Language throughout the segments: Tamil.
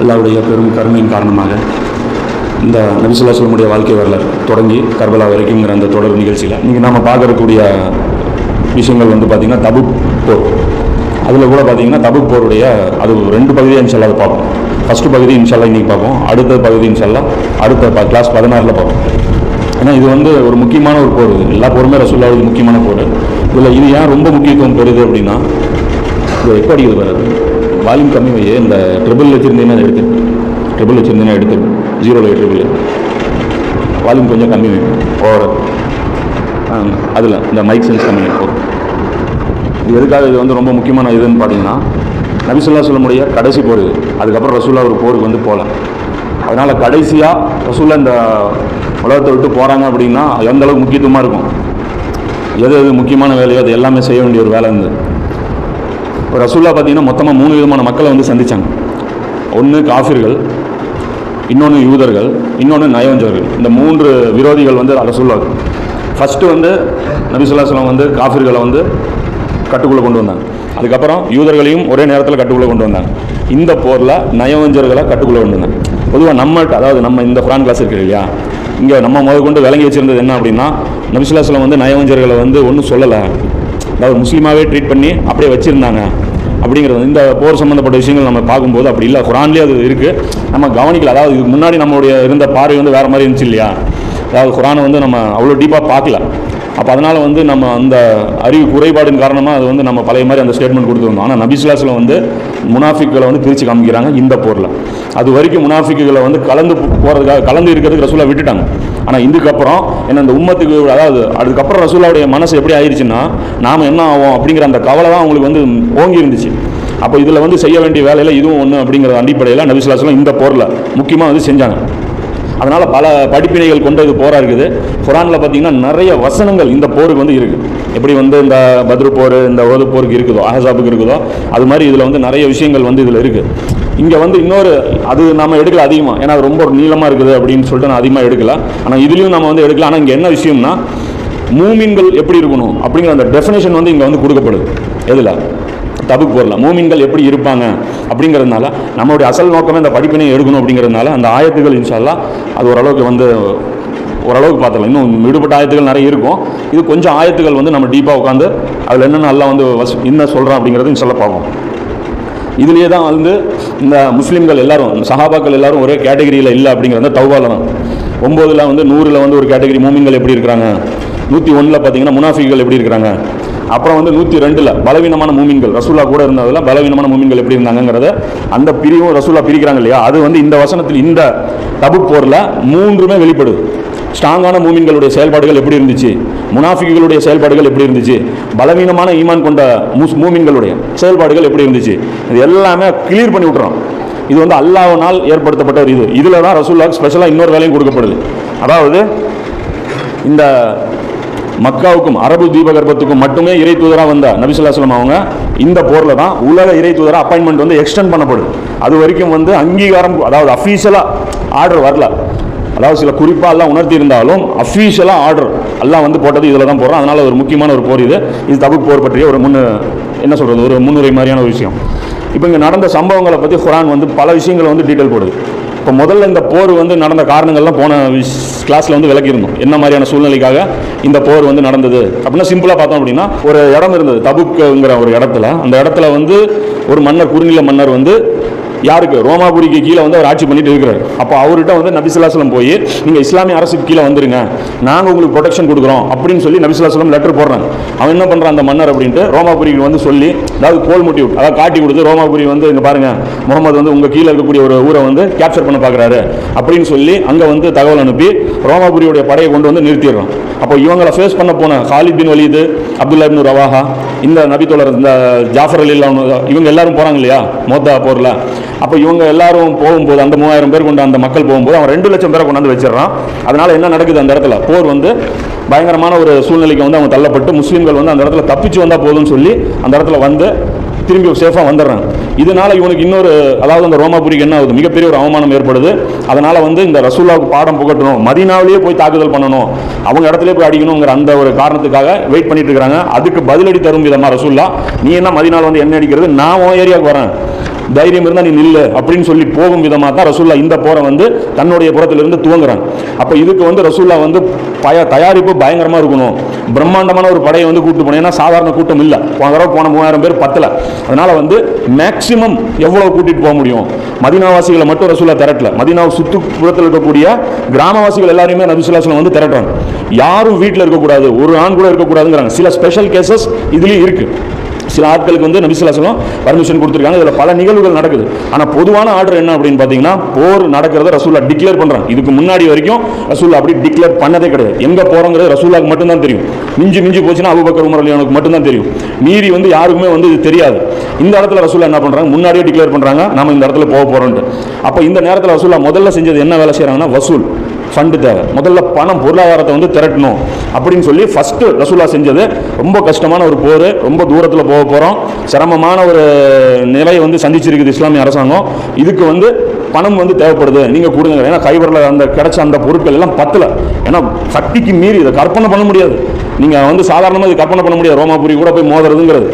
அல்லாவுடைய பெரும் கருணையின் காரணமாக இந்த நபிசுல்லா சொல்லமுடைய வாழ்க்கை வரலாறு தொடங்கி கர்பலா வரைக்கும்ங்கிற அந்த தொடர் நிகழ்ச்சியில் நீங்கள் நம்ம பார்க்கக்கூடிய விஷயங்கள் வந்து பார்த்திங்கன்னா தபு போர். அதில் கூட பார்த்தீங்கன்னா தபு போருடைய அது ரெண்டு பகுதியாக இன்ஷால்லா அதை பார்ப்போம். ஃபஸ்ட்டு பகுதி இன்ஷால்லா இன்றைக்கி பார்ப்போம். அடுத்த பகுதி இன்ஷால்லா அடுத்த ப கிளாஸ் பதினாறில் பார்ப்போம். ஏன்னா இது வந்து ஒரு முக்கியமான ஒரு போர் இது. எல்லா போருமே ரசூல்லாவுக்கு முக்கியமான போர். இதில் இது ஏன் ரொம்ப முக்கியத்துவம் பெறுது அப்படின்னா இது எப்போ அடிக்குது வராது வால்யூம் கம்மி வையே இந்த ட்ரிபிள் வச்சுருந்தீங்கன்னா எடுத்து ட்ரிபிள் வச்சுருந்தீங்கன்னா எடுத்து ஜீரோவில் ட்ரிபிள் வால்யூம் கொஞ்சம் கம்மி வை. ஓவர் அதில் இந்த மைக் சென்ஸ் கம்மி வைக்கும் இது எதுக்காக இது வந்து ரொம்ப முக்கியமான இதுன்னு பார்த்தீங்கன்னா நபிசுல்லா சொல்லமுடைய கடைசி போர் இது. அதுக்கப்புறம் ரசூல்லா ஒரு போருக்கு வந்து போகல. அதனால் கடைசியாக ரசூல்லா இந்த உலகத்தை விட்டு போகிறாங்க அப்படின்னா எந்த அளவுக்கு முக்கியத்துவமாக இருக்கும்? எது எது முக்கியமான வேலையோ அது எல்லாமே செய்ய வேண்டிய ஒரு வேலை இருந்தது. ரசூல்லா பார்த்தீங்கன்னா மொத்தமாக மூணு விதமான மக்களை வந்து சந்தித்தாங்க ஒன்று காஃபிர்கள் இன்னொன்று யூதர்கள் இன்னொன்று நயவஞ்சர்கள் இந்த மூன்று விரோதிகள் வந்து ரசூல்லா ஃபஸ்ட்டு வந்து நபிசுல்லாஸ்லாம் வந்து காஃபிர்களை வந்து கட்டுக்குள்ளே கொண்டு வந்தாங்க. அதுக்கப்புறம் யூதர்களையும் ஒரே நேரத்தில் கட்டுக்குள்ளே கொண்டு வந்தாங்க. இந்த போரில் நயவஞ்சர்களை கட்டுக்குள்ளே கொண்டு வந்தாங்க. பொதுவாக நம்மகிட்ட அதாவது நம்ம இந்த குரான் கிளாஸ் இருக்கு இல்லையா? இங்கே நம்ம முதல் கொண்டு விளங்கி வச்சிருந்தது என்ன அப்படின்னா நபிசுல்லாஸ்லாம் வந்து நயவஞ்சர்களை வந்து ஒன்றும் சொல்லலை. அதாவது முஸ்லீமாகவே ட்ரீட் பண்ணி அப்படியே வச்சுருந்தாங்க. அப்படிங்கிறது இந்த போர் சம்மந்தப்பட்ட விஷயங்கள் நம்ம பார்க்கும்போது அப்படி இல்லை. குரான்லேயே அது இருக்குது நம்ம கவனிக்கல. அதாவது இதுக்கு முன்னாடி நம்மளுடைய இருந்த பார்வை வந்து வேறு மாதிரி இருந்துச்சு இல்லையா? அதாவது குரானை வந்து நம்ம அவ்வளோ டீப்பாக பார்க்கல. அப்போ அதனால் வந்து நம்ம அந்த அறிவு குறைபாடின் காரணமாக அது வந்து நம்ம பழைய மாதிரி அந்த ஸ்டேட்மெண்ட் கொடுத்துருந்தோம் ஆனால் நபிஸ்லாஸில் வந்து முனாஃபிக்களை வந்து பிரித்து காமிக்கிறாங்க இந்த போரில். அது வரைக்கும் முனாஃபிக்குகளை வந்து கலந்து போகிறதுக்காக கலந்து இருக்கிறதுக்கு ரசூலா விட்டுட்டாங்க. ஆனால் இதுக்கப்புறம் என்ன அந்த உம்மத்துக்கு அதாவது அதுக்கப்புறம் ரசூலாவுடைய மனசு எப்படி ஆயிடுச்சுன்னா நாம் என்ன ஆகும் அப்படிங்கிற அந்த கவலை தான் அவங்களுக்கு வந்து ஓங்கி இருந்துச்சு. அப்போ இதில் வந்து செய்ய வேண்டிய வேலையில் இதுவும் ஒன்று அப்படிங்கிற அடிப்படையில் நபிசுல்லாஸ்லாம் இந்த போரில் முக்கியமாக வந்து செஞ்சாங்க. அதனால் பல படிப்பினைகள் கொண்ட இது போராக இருக்குது. குரானில் பார்த்தீங்கன்னா நிறைய வசனங்கள் இந்த போருக்கு வந்து இருக்குது எப்படி வந்து இந்த பத்ரு போர் இந்த ஓது போருக்கு இருக்குதோ அஹசாபுக்கு இருக்குதோ அது மாதிரி இதில் வந்து நிறைய விஷயங்கள் வந்து இதில் இருக்குது இங்கே வந்து இன்னொரு அது நம்ம எடுக்கல அதிகமாக ஏன்னா அது ரொம்ப நீளமாக இருக்குது அப்படின்னு சொல்லிட்டு நான் அதிகமாக எடுக்கல. ஆனால் இதுலேயும் நம்ம வந்து எடுக்கல. ஆனால் இங்கே என்ன விஷயம்னா மூமின்கள் எப்படி இருக்கணும் அப்படிங்கிற அந்த டெஃபினேஷன் வந்து இங்கே வந்து கொடுக்கப்படுது. எதில்? தபுக்கு போரல மூமின்கள் எப்படி இருப்பாங்க? அப்படிங்கிறதுனால நம்மளுடைய அசல் நோக்கமே இந்த படிப்பினை எடுக்கணும் அப்படிங்கிறதுனால அந்த ஆயத்துகள் இன்ஷால்லா அது ஓரளவுக்கு வந்து ஓரளவுக்கு பார்த்துக்கலாம். இன்னும் விடுபட்ட ஆயத்துகள் நிறைய இருக்கும். இது கொஞ்சம் ஆயத்துகள் வந்து நம்ம டீப்பாக உட்காந்து அதில் என்னென்ன நல்லா வந்து வஸ் என்ன சொல்கிறோம் அப்படிங்கிறது இன்ஷால்லா பார்ப்போம். இதுலேயே தான் வந்து இந்த முஸ்லீம்கள் எல்லாரும் சஹாபாக்கள் எல்லாரும் ஒரே கேட்டகரியில் இல்லை அப்படிங்கிறத தௌபால தான். ஒம்போதில் வந்து நூறில் வந்து ஒரு கேட்டகரி மூமின்கள் எப்படி இருக்கிறாங்க? நூற்றி ஒன்றில் பார்த்தீங்கன்னா முனாஃபிகள் எப்படி இருக்கிறாங்க? அப்புறம் வந்து நூற்றி ரெண்டில் பலவீனமான மூமின்கள். ரசூலா கூட இருந்ததில் பலவீனமான மூமின்கள் எப்படி இருந்தாங்கங்கிறத அந்த பிரிவும் ரசூலா பிரிக்கிறாங்க இல்லையா? அது வந்து இந்த வசனத்தில் இந்த தபுக் போரில் மூன்றுமே வெளிப்படுது. ஸ்ட்ராங்கான மூமின்களுடைய செயல்பாடுகள் எப்படி இருந்துச்சு? முனாஃபிகளுடைய செயல்பாடுகள் எப்படி இருந்துச்சு? பலவீனமான ஈமான் கொண்ட முஸ் மூமின்களுடைய செயல்பாடுகள் எப்படி இருந்துச்சு? இது எல்லாமே கிளியர் பண்ணி விட்றோம் இது வந்து அல்லாஹ்வினால் ஏற்படுத்தப்பட்ட ஒரு இது. இதில் தான் ரசூல்லாவுக்கு ஸ்பெஷலாக இன்னொரு வேலையும் கொடுக்கப்படுது. அதாவது இந்த மக்காவுக்கும் அரபு தீபகற்பத்துக்கும் மட்டுமே இறை தூதராக வந்த நபிசுல்லாஸ்லாம் அவங்க. இந்த போரில் தான் உலக இறை தூதராக அப்பாயின்மெண்ட் வந்து எக்ஸ்டெண்ட் பண்ணப்படுது. அது வரைக்கும் வந்து அங்கீகாரம் அதாவது அஃபீஷியலாக ஆர்டர் வரல. அதாவது சில குறிப்பாக எல்லாம் உணர்த்தி இருந்தாலும் அஃபீஷியலாக ஆர்டர் எல்லாம் வந்து போட்டது இதில் தான் போடுறோம். அதனால் ஒரு முக்கியமான ஒரு போர் இது. இது தபுக் போர் பற்றிய ஒரு முன்னு என்ன சொல்கிறது ஒரு முன்னுரை மாதிரியான ஒரு விஷயம். இப்போ இங்கே நடந்த சம்பவங்களை பற்றி குரான் வந்து பல விஷயங்களை வந்து டீட்டெயில் போடுது. இப்போ முதல்ல இந்த போர் வந்து நடந்த காரணங்கள்லாம் போன கிளாஸில் வந்து விளக்கியிருந்தோம். என்ன மாதிரியான சூழ்நிலைக்காக இந்த போர் வந்து நடந்தது? அப்படின்னா சிம்பிளாக பார்த்தோம் அப்படின்னா ஒரு இடம் இருந்தது தபுக்குங்கிற ஒரு இடத்துல. அந்த இடத்துல வந்து ஒரு மன்னர் குறுநில மன்னர் வந்து யாருக்கு? ரோமாபுரிக்கு கீழே வந்து அவர் ஆட்சி பண்ணிட்டு இருக்கிறார். அப்போ அவர்கிட்ட வந்து நபிசுல்லாஸ்லம் போய் நீங்கள் இஸ்லாமிய அரசுக்கு கீழே வந்துருங்க. நாங்கள் உங்களுக்கு ப்ரொடெக்ஷன் கொடுக்குறோம். அப்படின்னு சொல்லி நபிசுல்லாஸ்லம் லெட்டர் போடுறாங்க. அவன் என்ன பண்ணுறான் அந்த மன்னர் அப்படின்ட்டு ரோமாபுரிக்கு வந்து சொல்லி அதாவது கோல் முட்டி விட்டு அதாவது காட்டி கொடுத்து ரோமாபுரி வந்து இங்கே பாருங்க முகமது வந்து உங்கள் கீழே இருக்கக்கூடிய ஒரு ஊரை வந்து கேப்சர் பண்ண பார்க்குறாரு அப்படின்னு சொல்லி அங்கே வந்து தகவல் அனுப்பி ரோமாபுரியுடைய படையை கொண்டு வந்து நிறுத்திடுறோம் அப்போ இவங்களை ஃபேஸ் பண்ண போன Khalid bin Walid Abdullah ibn Rawaha இந்த நபித்தோழர் இந்த ஜாஃபர் அலி இவங்க எல்லாரும் போகிறாங்க இல்லையா? மோத்தா போரில். அப்போ இவங்க எல்லாரும் போகும்போது அந்த மூவாயிரம் பேர் கொண்டு அந்த மக்கள் போகும்போது அவன் ரெண்டு லட்சம் பேரை கொண்டாந்து வச்சிடறான். அதனால் என்ன நடக்குது அந்த இடத்துல? போர் வந்து பயங்கரமான ஒரு சூழ்நிலைக்கு வந்து அவங்க தள்ளப்பட்டு முஸ்லீம்கள் வந்து அந்த இடத்துல தப்பிச்சு வந்தால் போதும்னு சொல்லி அந்த இடத்துல வந்து திரும்பி சேஃபாக வந்துடுறான். இதனால இவனுக்கு இன்னொரு அதாவது அந்த ரோமாபுரிக்கு என்ன ஆகுது? மிகப்பெரிய ஒரு அவமானம் ஏற்படுது. அதனால் வந்து இந்த ரசூல்லாவுக்கு பாடம் புகட்டணும். மதினாவிலேயே போய் தாக்குதல் பண்ணணும். அவங்க இடத்துல போய் அடிக்கணுங்கிற அந்த ஒரு காரணத்துக்காக வெயிட் பண்ணிட்டு இருக்காங்க அதுக்கு பதிலடி தரும் விதமாக ரசூல்லா. நீ என்ன மதினால் வந்து என்ன அடிக்கிறது? நான் உன் ஏரியாவுக்கு வரேன். தைரியம் இருந்தால் நீ நில்லு அப்படின்னு சொல்லி போகும் விதமாக தான் ரசூல்லா இந்த போரை வந்து தன்னுடைய புறத்திலிருந்து துவங்குறாங்க. அப்போ இதுக்கு வந்து ரசூல்லா வந்து பய தயாரிப்பு பயங்கரமாக இருக்கணும். பிரம்மாண்டமான ஒரு படையை வந்து கூட்டு போனோம் ஏன்னா சாதாரண கூட்டம் இல்லை. போன தடவை போன மூவாயிரம் பேர் பத்தில். அதனால் வந்து மேக்சிமம் எவ்வளோ கூட்டிகிட்டு போக முடியும்? மதினாவாசிகளை மட்டும் ரசூல்லா திரட்டல. மதினாவை சுற்றுப்புறத்தில் இருக்கக்கூடிய கிராமவாசிகள் எல்லாரையுமே நபிசுல்லாஸ்லம் வந்து திரட்டுறாங்க. யாரும் வீட்டில் இருக்கக்கூடாது. ஒரு ஆண் கூட இருக்கக்கூடாதுங்கிறாங்க. சில ஸ்பெஷல் கேசஸ் இதுலேயும் இருக்குது சில ஆட்களுக்கு வந்து நபிசுல்லாசலம் பர்மிஷன் கொடுத்துருக்காங்க. இதில் பல நிகழ்வுகள் நடக்குது. ஆனால் பொதுவான ஆர்டர் என்ன அப்படின்னு பார்த்தீங்கன்னா போர் நடக்கிறத ரசூல்லா டிக்ளேர் பண்ணுறாங்க இதுக்கு முன்னாடி வரைக்கும் ரசூல்லா அப்படி டிக்ளேர் பண்ணதே கிடையாது. எங்கே போகிறோங்கிறது ரசூல்லாக்கு மட்டும்தான் தெரியும். மிஞ்சி மிஞ்சி போச்சுன்னா அபுபக்கர் உமர் அலியானுக்கு மட்டும்தான் தெரியும். மீறி வந்து யாருக்குமே வந்து இது தெரியாது. இந்த இடத்துல ரசூல்லா என்ன பண்ணுறாங்க முன்னாடியே டிக்ளேர் பண்ணுறாங்க நம்ம இந்த இடத்துல போக போகிறோன்ட்டு அப்போ இந்த நேரத்தில் ரசூல்லா முதல்ல செஞ்சது என்ன வேலை செய்கிறாங்கன்னா வசூல். ஃபண்டு தேவை. முதல்ல பணம் பொருளாதாரத்தை வந்து திரட்டணும் அப்படின்னு சொல்லி ஃபஸ்ட்டு ரசூலா செஞ்சது. ரொம்ப கஷ்டமான ஒரு போர். ரொம்ப தூரத்தில் போக போகிறோம் சிரமமான ஒரு நிலையை வந்து சந்திச்சிருக்குது இஸ்லாமிய அரசாங்கம். இதுக்கு வந்து பணம் வந்து தேவைப்படுது. நீங்கள் கொடுங்க. ஏன்னா கைவரில் அந்த கிடைச்ச அந்த பொருட்கள் எல்லாம் பத்தலை. ஏன்னா சக்திக்கு மீறி இதை கற்பனை பண்ண முடியாது. நீங்கள் வந்து சாதாரணமாக இது கற்பனை பண்ண முடியாது. ரோமாபுரி கூட போய் மோதுறதுங்கிறது.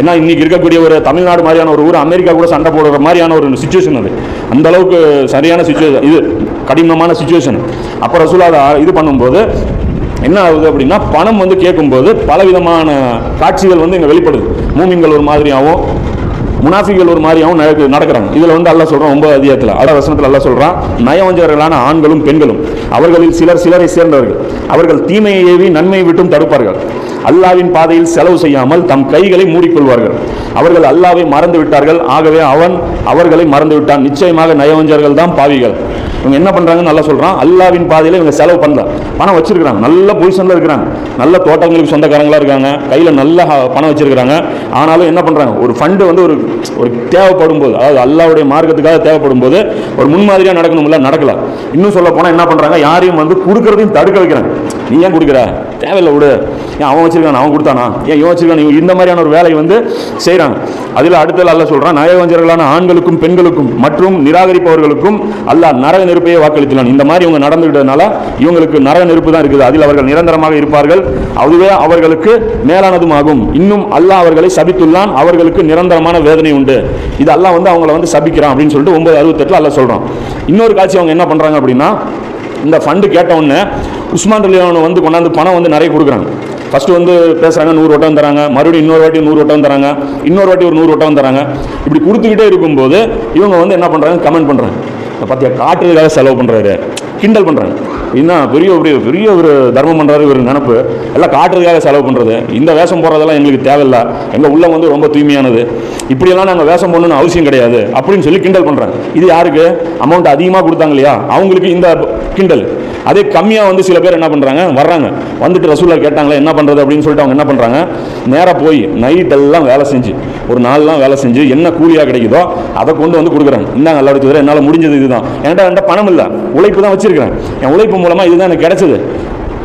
ஏன்னா இன்னைக்கு இருக்கக்கூடிய ஒரு தமிழ்நாடு மாதிரியான ஒரு ஊர் அமெரிக்கா கூட சண்டை போடுற மாதிரியான ஒரு சுச்சுவேஷன் அது. அந்த அளவுக்கு சரியான சுச்சுவேஷன் இது. கடினமான சுச்சுவேஷன் அப்போ ரசூலா இது பண்ணும்போது என்ன ஆகுது அப்படின்னா பணம் வந்து கேட்கும்போது பலவிதமான காட்சிகள் வந்து இங்கே வெளிப்படுது. மூமின்கள் ஒரு மாதிரியாகவும் முனாஃபிகள் ஒரு மாதிரியாகவும் நடக்கு நடக்கிறாங்க இதில் வந்து அல்லா சொல்கிறான் ஒன்பது அதிகாரத்தில் அட வசனத்தில் அல்லா சொல்கிறான் நயவஞ்சவர்களான ஆண்களும் பெண்களும் அவர்களில் சிலர் சிலரை சேர்ந்தவர்கள். அவர்கள் தீமையை ஏவி நன்மையை விட்டும் தடுப்பார்கள். அல்லாவின் பாதையில் செலவு செய்யாமல் தம் கைகளை மூடிக்கொள்வார்கள். அவர்கள் அல்லாவை மறந்து விட்டார்கள். ஆகவே அவன் அவர்களை மறந்து விட்டான். நிச்சயமாக நயவஞ்சர்கள் தான் பாவிகள். இவங்க என்ன பண்ணுறாங்கன்னு நல்லா சொல்கிறான் அல்லாவின் பாதையில் இவங்க செலவு பண்ணல. பணம் வச்சிருக்கிறாங்க. நல்ல பொசிஷனில் இருக்கிறாங்க. நல்ல தோட்டங்களுக்கு சொந்தக்காரங்களாக இருக்காங்க. கையில் நல்ல பணம் வச்சிருக்கிறாங்க. ஆனாலும் என்ன பண்ணுறாங்க ஒரு ஃபண்டு வந்து ஒரு ஒரு தேவைப்படும் போது அதாவது அல்லாவுடைய மார்க்கத்துக்காக தேவைப்படும் போது ஒரு முன்மாதிரியா நடக்கணும்ல நடக்கல. இன்னும் சொல்ல போனால் என்ன பண்றாங்க? யாரையும் வந்து கொடுக்குறதையும் தடுக்க வைக்கிறாங்க. நீ ஏன் கொடுக்குற? தேவையில்லை விடு. ஏன் அவன் வச்சிருக்கான் அவன் கொடுத்தானா? ஏன் இவன் வச்சிருக்கான்? இந்த மாதிரியான ஒரு வேலையை வந்து செய்கிறாங்க அதில் அடுத்தது அல்ல சொல்கிறான் நயவஞ்சர்களான ஆண்களுக்கும் பெண்களுக்கும் மற்றும் நிராகரிப்பவர்களுக்கும் அல்லாஹ் நரக நெருப்பையே வாக்களித்துள்ளான் இந்த மாதிரி இவங்க நடந்துகிட்டதுனால இவங்களுக்கு நரக நெருப்பு தான் இருக்குது. அதில் அவர்கள் நிரந்தரமாக இருப்பார்கள். அதுவே அவர்களுக்கு மேலானதும் ஆகும். இன்னும் அல்லாஹ் அவர்களை சபித்துள்ளான். அவர்களுக்கு நிரந்தரமான வேதனை உண்டு. இது அல்லாஹ் வந்து அவங்கள வந்து சபிக்கிறான் அப்படின்னு சொல்லிட்டு ஒன்பது அறுபத்தெட்டில் அல்ல சொல்கிறான் இன்னொரு காட்சி அவங்க என்ன பண்ணுறாங்க அப்படின்னா இந்த ஃபண்டு கேட்டவுடனே உஸ்மான் ரலியானு வந்து கொண்டாந்து பணம் வந்து நிறைய கொடுக்குறாங்க. ஃபஸ்ட்டு வந்து பேசுறாங்க நூறு வட்டம் தராங்க. மறுபடியும் இன்னொரு வாட்டி நூறு வட்டம் தராங்க. இன்னொரு வாட்டி ஒரு நூறு வட்டம் தராங்க. இப்படி கொடுத்துக்கிட்டே இருக்கும்போது இவங்க வந்து என்ன பண்ணுறாங்க கமெண்ட் பண்ணுறாங்க பார்த்தியா காட்டுறதுக்காக செலவு பண்ணுறாரு கிண்டல் பண்ணுறாங்க என்ன பெரிய பெரிய பெரிய ஒரு தர்மம் பண்ணுறாரு ஒரு நினப்பு. எல்லாம் காட்டுறதுக்காக செலவு பண்ணுறது இந்த வேஷம் போடுறதெல்லாம் எங்களுக்கு தேவையில்ல. எங்கள் உள்ளம் வந்து ரொம்ப தூய்மையானது. இப்படியெல்லாம் நாங்கள் வேஷம் போடணும்னு அவசியம் கிடையாது. அப்படின்னு சொல்லி கிண்டல் பண்ணுறேன் இது யாருக்கு? அமௌண்ட் அதிகமாக கொடுத்தாங்க இல்லையா? அவங்களுக்கு இந்த கிண்டல். அதே கம்மியாக வந்து சில பேர் என்ன பண்ணுறாங்க வர்றாங்க. வந்துட்டு ரசூலா கேட்டாங்களே என்ன பண்ணுறது அப்படின்னு சொல்லிட்டு அவங்க என்ன பண்ணுறாங்க நேராக போய் நைட் எல்லாம் வேலை செஞ்சு ஒரு நாள்லாம் வேலை செஞ்சு என்ன கூலியாக கிடைக்குதோ அதை கொண்டு வந்து கொடுக்குறாங்க. இந்தாங்க எல்லாருக்கும் என்னால் முடிஞ்சது இதுதான். என்கிட்ட என்கிட்ட பணம் இல்லை. உழைப்பு தான் வச்சிருக்கிறேன். என் உழைப்பு மூலமாக இதுதான் எனக்கு கிடைச்சது.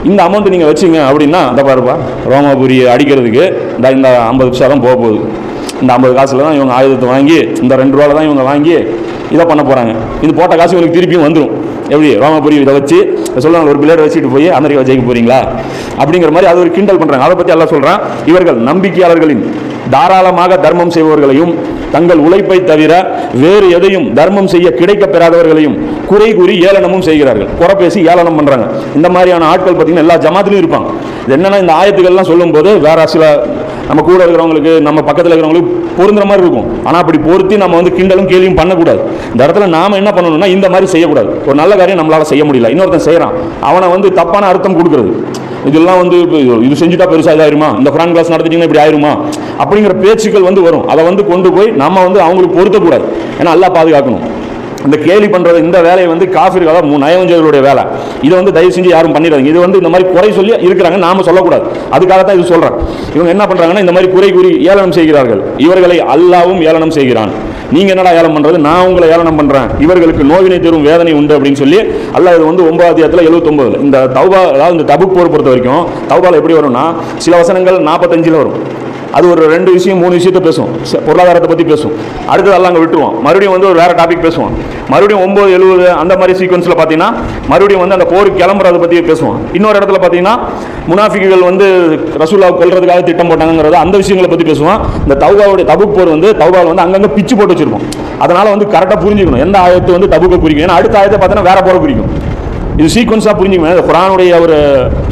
இந்த அமௌண்ட் நீங்கள் வச்சுங்க அப்படின்னா அந்த பாருப்பா ரோமாபுரி அடிக்கிறதுக்கு இந்த இந்த ஐம்பது பைசா தான் போக போகுது இந்த ஐம்பது காசில் தான் இவங்க ஆயுதத்தை வாங்கி இந்த ரெண்டு ரூபாவில் தான் இவங்க வாங்கி இதை பண்ண போகிறாங்க இது போட்ட காசு இவங்களுக்கு திருப்பியும் வந்துடும் எப்படி? ரோமாபுரி இதை வச்சு சொல்லுவாங்க ஒரு பிளேட் வச்சுட்டு போய் அமெரிக்கா ஜெயிக்க போகிறீங்களா அப்படிங்கிற மாதிரி அது ஒரு கிண்டல் பண்ணுறாங்க அதை பற்றி எல்லாம் சொல்கிறான் இவர்கள் நம்பிக்கையாளர்களின் தாராளமாக தர்மம் செய்பவர்களையும் தங்கள் உழைப்பை தவிர வேறு எதையும் தர்மம் செய்ய கிடைக்க பெறாதவர்களையும் குறை கூறி ஏளனமும் செய்கிறார்கள். குறை பேசி ஏளனம் பண்றாங்க. இந்த மாதிரியான ஆட்கள் பார்த்தீங்கன்னா எல்லா ஜமாத்திலும் இருப்பாங்க. என்னென்னா என்னன்னா இந்த ஆயத்துக்கள்லாம் சொல்லும்போது வேற சில நம்ம கூட இருக்கிறவங்களுக்கு நம்ம பக்கத்தில் இருக்கிறவங்களுக்கு பொருந்துற மாதிரி இருக்கும். ஆனால் அப்படி பொருத்தி நம்ம வந்து கிண்டலும் கேலியும் பண்ணக்கூடாது. இந்த இடத்துல நாம என்ன பண்ணணும்னா இந்த மாதிரி செய்யக்கூடாது. ஒரு நல்ல காரியம் நம்மளால செய்ய முடியல. இன்னொருத்தன் செய்கிறான் அவனை வந்து தப்பான அர்த்தம் கொடுக்கறது. இதெல்லாம் வந்து இது- இது செஞ்சுட்டா பெருசாக இதாயிருமா? இந்த குரான் கிளாஸ் நடத்திட்டீங்கன்னா இப்படி ஆயிருமா? அப்படிங்கிற பேச்சுக்கள் வந்து வரும். அதை வந்து கொண்டு போய் நம்ம வந்து அவங்களுக்கு பொருத்தக்கூடாது. ஏன்னா அல்லாஹ் பாதுகாக்கணும். இந்த கேலி பண்ணுறது இந்த வேலையை வந்து காஃபிர்களாக நயவஞ்சர்களுடைய வேலை. இதை வந்து தயவு செஞ்சு யாரும் பண்ணிடுறாங்க இது வந்து இந்த மாதிரி குறை சொல்லி இருக்கிறாங்க நாம சொல்லக்கூடாது. அதுக்காக தான் இது சொல்றேன். இவங்க என்ன பண்ணுறாங்கன்னா இந்த மாதிரி குறை கூறி ஏளனம் செய்கிறார்கள். இவர்களை அல்லாவும் ஏளனம் செய்கிறான். நீங்கள் என்னடா ஏளம் பண்ணுறது நான் உங்களை ஏளனம் பண்ணுறேன் இவர்களுக்கு நோவினை தரும் வேதனை உண்டு அப்படின்னு சொல்லி அல்லாஹ் இது வந்து ஒன்பது அதிகாரத்தில் எழுபத்தொன்பதுல இந்த தௌபா அதாவது இந்த தபுக் போர் பொறுத்த வரைக்கும் தௌபாவில் எப்படி வரும்னா சில வசனங்கள் நாற்பத்தஞ்சில் வரும். அது ஒரு ரெண்டு விஷயம் மூணு விஷயத்தை பேசுவோம் பொருளாதாரத்தை பற்றி பேசுவோம் அடுத்தது எல்லாம் அங்கே விட்டுருவோம். மறுபடியும் வந்து ஒரு வேறு டாபிக் பேசுவோம். மறுபடியும் ஒம்பது எழுபது அந்த மாதிரி சீக்வன்ஸில் பார்த்தீங்கன்னா மறுபடியும் வந்து அந்த போருக்கு கிளம்புறதை பற்றி பேசுவோம். இன்னொரு இடத்துல பார்த்தீங்கன்னா முனாஃபிக்குகள் வந்து ரசூலா கொள்றதுக்காக திட்டம் போட்டாங்கிறது அந்த விஷயங்களை பற்றி பேசுவோம். இந்த தவுகாவுடைய தபுக் போர் வந்து தவுகாவில் வந்து அங்கங்கே பிச்சு போட்டு வச்சிருப்போம். அதனால் வந்து கரெக்டாக புரிஞ்சுக்கணும். எந்த ஆயத்தை வந்து தபுக்கை குறிக்கும்? ஏன்னா அடுத்த ஆயத்தை பார்த்தீங்கன்னா வேற போரை குறிக்கும். இது சீக்வன்ஸாக புரிஞ்சுக்கணும் குரானுடைய ஒரு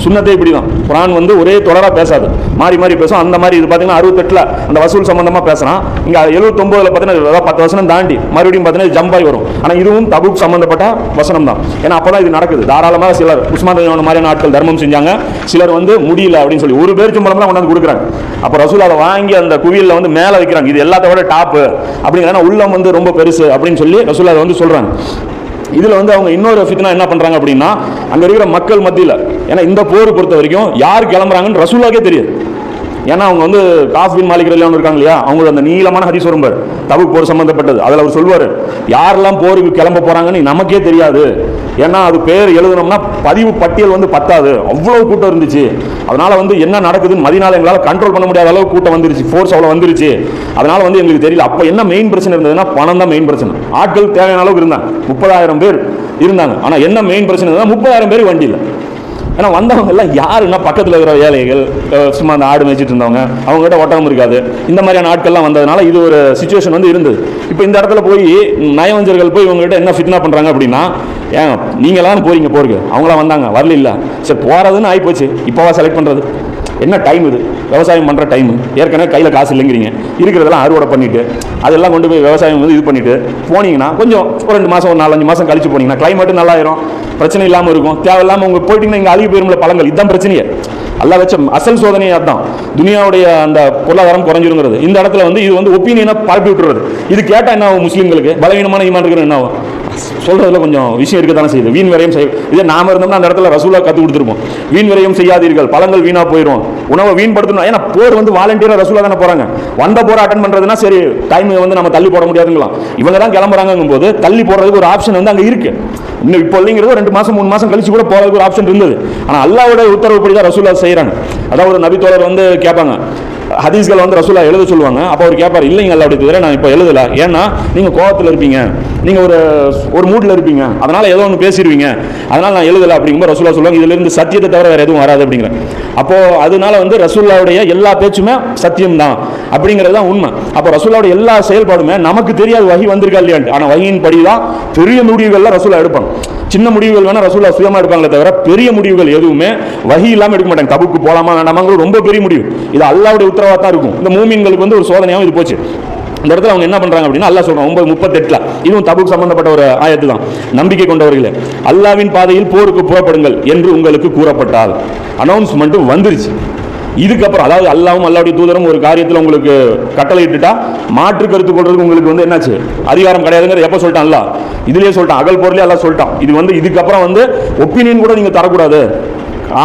சுண்ணத்தை இப்படி தான் குரான் வந்து ஒரே தொடராக பேசாது. மாறி மாறி பேசும். அந்த மாதிரி இது பார்த்தீங்கன்னா அறுபத்தெட்டில் அந்த வசூல் சம்பந்தமாக பேசுகிறான் இங்கே எழுபத்தொம்போதில் பார்த்தீங்கன்னா பத்து வசனம் தாண்டி மறுபடியும் பார்த்தீங்கன்னா ஜம்பாய் வரும். ஆனால் இதுவும் தபுக் சம்மந்தப்பட்ட வசனம் தான் ஏன்னா அப்போ தான் இது நடக்குது. தாராளமாக சிலர் உஸ்மான் மாதிரியான ஆட்கள் தர்மம் செஞ்சாங்க. சிலர் வந்து முடியல அப்படின்னு சொல்லி ஒரு பேர் சம்பளம் தான் கொண்டாந்து கொடுக்குறாங்க. அப்போ ரசூல் அதை வாங்கி அந்த குவியில் வந்து மேலே வைக்கிறாங்க. இது எல்லாத்த விட டாப்பு அப்படிங்கிறனா உள்ளம் வந்து ரொம்ப பெருசு அப்படின்னு சொல்லி ரசூல் அதை வந்து சொல்கிறாங்க இதில் வந்து அவங்க இன்னொரு ஃபித்னா என்ன பண்ணுறாங்க அப்படின்னா அங்கே இருக்கிற மக்கள் மத்தியில் ஏன்னா இந்த போர் பொறுத்த வரைக்கும் யார் கிளம்புறாங்கன்னு ரசூலாக்கே தெரியாது. ஏன்னா அவங்க வந்து காஃபின் மாலிக் இருக்காங்க இல்லையா? அவங்க அந்த நீளமான ஹதீஸ் வரும் பாரு தபுக் போர் சம்பந்தப்பட்டது. அதில் அவர் சொல்வார் யாரெல்லாம் போருக்கு கிளம்ப போகிறாங்கன்னு நமக்கே தெரியாது. ஏன்னா அது பேர் எழுதணும்னா பதிவு பட்டியல் வந்து பத்தாது. அவ்வளோ கூட்டம் இருந்துச்சு. அதனால் வந்து என்ன நடக்குதுன்னு மதினால எங்களால் கண்ட்ரோல் பண்ண முடியாத அளவு கூட்டம் வந்துருச்சு. ஃபோர்ஸ் அவ்வளோ வந்துருச்சு. அதனால் வந்து எங்களுக்கு தெரியல. அப்போ என்ன மெயின் பிரச்சனை இருந்ததுன்னா பணம் தான் மெயின் பிரச்சனை. ஆட்கள் தேவையான அளவுக்கு இருந்தாங்க. முப்பதாயிரம் பேர் இருந்தாங்க. ஆனால் என்ன மெயின் பிரச்சனை இருந்ததுன்னா முப்பதாயிரம் பேர் வண்டி இல்லை ஏன்னா வந்தவங்க எல்லாம் யாருன்னா பக்கத்தில் இருக்கிற ஏழைகள் சும்மா அந்த ஆடு மேய்ச்சிட்டு இருந்தவங்க. அவங்ககிட்ட ஒட்டகம் இருக்காது. இந்த மாதிரியான ஆட்கள்லாம் வந்ததுனால இது ஒரு சுச்சுவேஷன் வந்து இருந்தது. இப்போ இந்த இடத்துல போய் நயவஞ்சர்கள் போய் இவங்ககிட்ட என்ன ஃபிட்னா பண்ணுறாங்க அப்படின்னா ஏன் நீங்களாம் போறீங்க போருக்கு. அவங்களாம் வந்தாங்க. வரல இல்லை. சரி போகிறதுன்னு ஆகிப்போச்சு இப்போவா செலக்ட் பண்ணுறது என்ன டைம் இது? விவசாயம் பண்ணுற டைம் ஏற்கனவே கையில் காசு இல்லைங்கிறீங்க. இருக்கிறதெல்லாம் அறுவடை பண்ணிவிட்டு அதெல்லாம் கொண்டு போய் விவசாயம் வந்து இது பண்ணிவிட்டு போனீங்கன்னா கொஞ்சம் ஒரு ரெண்டு மாதம் ஒரு நாலஞ்சு மாதம் கழிச்சு போனீங்கன்னா கிளைமேட்டு நல்லாயிரும் பிரச்சனை இல்லாமல் இருக்கும். தேவையில்லாமல் உங்கள் போயிட்டீங்கன்னா இங்கே அழுகி போயிருமில்ல பழங்கள். இதுதான் பிரச்சனையே. அல்லா வச்ச அசல் சோதனையே அதுதான். துனியாவுடைய அந்த பொருளாதாரம் குறைஞ்சிருங்கிறது. இந்த இடத்துல வந்து இது வந்து ஒப்பீனியனை பரப்பி விட்டுறது. இது கேட்டால் என்ன ஆகும் முஸ்லீம்களுக்கு? பலவீனமான ஈமான் இருக்கிற என்ன ஆகும்? சொல்றதுல கொஞ்சம் விஷயம் இருக்க தானே செய்யுது. வீண் விரையும் செய்ய இதே நாம இருந்தோம்னா அந்த இடத்துல ரசூலா கத்து கொடுத்துருப்போம். வீண் விரையும் செய்யாதீர்கள். பழங்கள் வீணா போயிடும் உணவை வீண்படுத்தணும். ஏன்னா போர் வந்து வாலண்டியராக ரசூலா தானே போறாங்க. வந்த போர் அட்டன் பண்றதுன்னா சரி டைம் வந்து நம்ம தள்ளி போட முடியாதுங்களாம். இவங்க தான் கிளம்புறாங்கும் போது தள்ளி போடுறதுக்கு ஒரு ஆப்ஷன் வந்து அங்கே இருக்கு. இன்னும் இப்போ இல்லைங்கிறது ரெண்டு மாசம் மூணு மாசம் கழிச்சு கூட போறதுக்கு ஒரு ஆப்ஷன் இருந்தது. ஆனால் அல்லாவோட உத்தரவுப்படி தான் ரசூலா செய்கிறாங்க அதாவது ஒரு நபித்தோழர் வந்து கேட்பாங்க ஹதீஸ்களை வந்து ரசூலா எழுத சொல்லுவாங்க. அப்போ அவர் கேட்பார் இல்லைங்க அல்ல அப்படி தவிர நான் இப்போ எழுதல. ஏன்னா நீங்கள் கோவத்தில் இருப்பீங்க. நீங்கள் ஒரு ஒரு மூட்டில் இருப்பீங்க. அதனால் ஏதோ ஒன்று பேசிடுவீங்க அதனால் நான் எழுதலை. அப்படிங்கும்போது ரசூலா சொல்லுவாங்க இதிலிருந்து சத்தியத்தை தவிர வேறு எதுவும் வராது. அப்படிங்கிற. அப்போ அதனால வந்து ரசூல்லாவுடைய எல்லா பேச்சுமே சத்தியம் தான் அப்படிங்கிறது தான் உண்மை. அப்போ ரசூல்லாவுடைய எல்லா செயல்பாடுமே நமக்கு தெரியாது வகி வந்திருக்கா இல்லையாண்டு ஆனால் வகையின் படி தான் பெரிய முடிவுகள்லாம் ரசூலா எடுப்பாங்க. சின்ன முடிவுகள் வேணா ரசூலா சுயமா எடுப்பாங்களே தவிர பெரிய முடிவுகள் எதுவுமே வகி இல்லாமல் எடுக்க மாட்டாங்க. தபுக்கு போலாமா வேண்டாமாங்கிற ரொம்ப பெரிய முடிவு. இது அல்லாவுடைய உத்தரவாக தான் இருக்கும். இந்த மூமின்களுக்கு வந்து ஒரு சோதனையாகவும் இது போச்சு. இந்த இடத்துல அவங்க என்ன பண்றாங்க அப்படின்னா அல்லாஹ் சொல்றான் ஒன்பது முப்பத்தெட்டுல. இதுவும் தபுக்கு சம்பந்தப்பட்ட ஒரு ஆயத்து தான். நம்பிக்கை கொண்டவர்களே அல்லாவின் பாதையில் போருக்கு புறப்படுங்கள் என்று உங்களுக்கு கூறப்பட்டால் அனௌன்ஸ்மெண்ட் வந்துருச்சு. இதுக்கப்புறம் அதாவது அல்லாவும் அல்லாவுடைய தூதரும் ஒரு காரியத்தில் உங்களுக்கு கட்டளை இட்டுட்டா மாற்று கருத்து கொள்றதுக்கு உங்களுக்கு வந்து என்னாச்சு? அதிகாரம் கிடையாதுங்கிற எப்போ சொல்லிட்டான் அல்ல இதுலயே சொல்லிட்டான். அகல் பொருளே எல்லாம் சொல்லிட்டான். இது வந்து இதுக்கப்புறம் வந்து ஒப்பீனியன் கூட நீங்க தரக்கூடாது.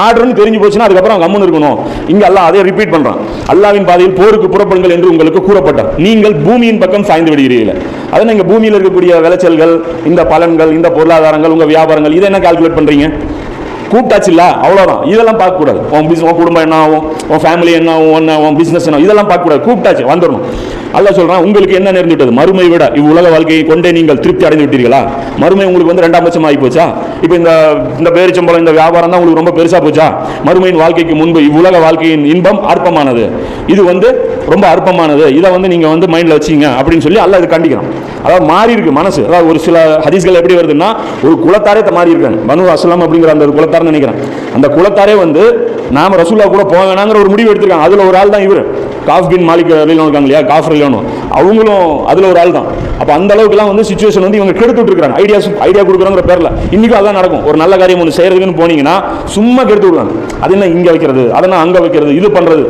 ஆர்டர்னு தெரிஞ்சு போச்சுன்னா அதுக்கப்புறம் கம்முன்னு இருக்கணும். இங்க அல்லாஹ் அதே ரிப்பீட் பண்றான். அல்லாவின் பாதையில் போருக்கு புறப்படுங்கள் என்று உங்களுக்கு கூறப்பட்டார் நீங்கள் பூமியின் பக்கம் சாய்ந்து விடுகிறீர்கள். அதை நீங்க பூமியில் இருக்கக்கூடிய விளைச்சல்கள் இந்த பலன்கள் இந்த பொருளாதாரங்கள் உங்க வியாபாரங்கள் இதை என்ன கால்குலேட் பண்றீங்க கூப்பிட்டாச்சுல்ல அவ்வளோதான் இதெல்லாம் பார்க்கக்கூடாது. உன் பிஸ் உன் குடும்பம் என்ன ஆகும்? உன் ஃபேமிலி என்ன ஆகும்? என்ன உன் பிஸ்னஸ் என்ன இதெல்லாம் பார்க்கக்கூடாது. கூப்பிட்டாச்சு வந்துடணும். அல்ல சொல்கிறான் உங்களுக்கு என்ன நேர்ந்து விட்டது? மறுமை விட இவ்வுலக வாழ்க்கையை கொண்டே நீங்கள் திருப்தி அடைந்து விட்டீர்களா? மறுமை உங்களுக்கு வந்து ரெண்டாம் பட்சம் ஆகி போச்சா? இப்போ இந்த இந்த பேரிச்சம்பளம் இந்த வியாபாரம் தான் உங்களுக்கு ரொம்ப பெருசாக போச்சா? மறுமையின் வாழ்க்கைக்கு முன்பு இவ்வுலக வாழ்க்கையின் இன்பம் அற்பமானது. இது வந்து ரொம்ப அற்பமானது. இதை வந்து நீங்கள் வந்து மைண்டில் வச்சீங்க அப்படின்னு சொல்லி அல்ல இது கண்டிக்கிறான் அதாவது மாறி இருக்கு மனசு. அதாவது ஒரு சில ஹதீஸ்கள் எப்படி வருதுன்னா ஒரு குலத்தாரே த- மாறி இருக்காங்க பனு அஸ்லாம் அப்படிங்கிற அந்த குலத்தாரன்னு நினைக்கிறேன். அந்த குலத்தாரே வந்து நாம ரசூல்லா கூட போக வேணாங்கிற ஒரு முடிவு எடுத்திருக்காங்க. அதில் ஒரு ஆள் தான் இவர். காஃப் பின் மாலிக் ரலியல்லாஹு இருக்காங்க இல்லையா? காஃப் ரலியல்லாஹு அவங்களும் அதில் ஒரு ஆள் தான். அப்போ அந்த அளவுக்குலாம் வந்து சுச்சுவேஷன் வந்து இவங்க கெடுத்து விட்டுருக்காங்க ஐடியாஸ் ஐடியா கொடுக்குறோங்கிற பேரில். இன்னைக்கும் அதான் நடக்கும். ஒரு நல்ல காரியம் ஒன்று செய்யறதுக்குன்னு போனீங்கன்னா சும்மா கெடுத்து விடுவாங்க அது என்ன இங்க வைக்கிறது? அதெல்லாம் அங்க வைக்கிறது? இது பண்றது?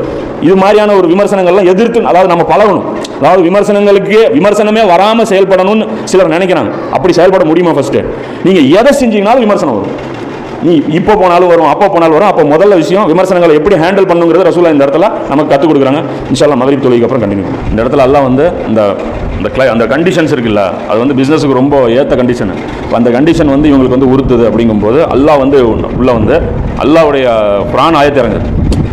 இது மாதிரியான ஒரு விமர்சனங்கள்லாம் எதிர்த்து அதாவது நம்ம பழகணும். அதாவது விமர்சனங்களுக்கு விமர்சனமே வராம செயல்படணும்னு சிலர் நினைக்கிறாங்க. அப்படி செயல்பட முடியுமா ஃபஸ்ட்டு நீங்க எதை செஞ்சீங்கனாலும் விமர்சனம் வரும். நீ இப்போ போனாலும் வரும் அப்போ போனாலும் வரும். அப்போ முதல்ல விஷயம் விமர்சனங்களை எப்படி ஹேண்டில் பண்ணுங்கிறது ரசூலா இந்த இடத்துல நமக்கு கற்றுக் கொடுக்குறாங்க. இன்ஷால்லா மகரிப் தொழிலுக்கு அப்புறம் கண்டினியூ இந்த இடத்துல எல்லாம் வந்து இந்த இந்த கிளை அந்த கண்டிஷன்ஸ் இருக்குல்ல அது வந்து பிஸ்னஸுக்கு ரொம்ப ஏற்ற கண்டிஷன் அந்த கண்டிஷன் வந்து இவங்களுக்கு வந்து உறுத்துது அப்படிங்கும்போது அல்லாஹ் வந்து உள்ளே வந்து அல்லாவுடைய பிராண ஆயத்திறங்கு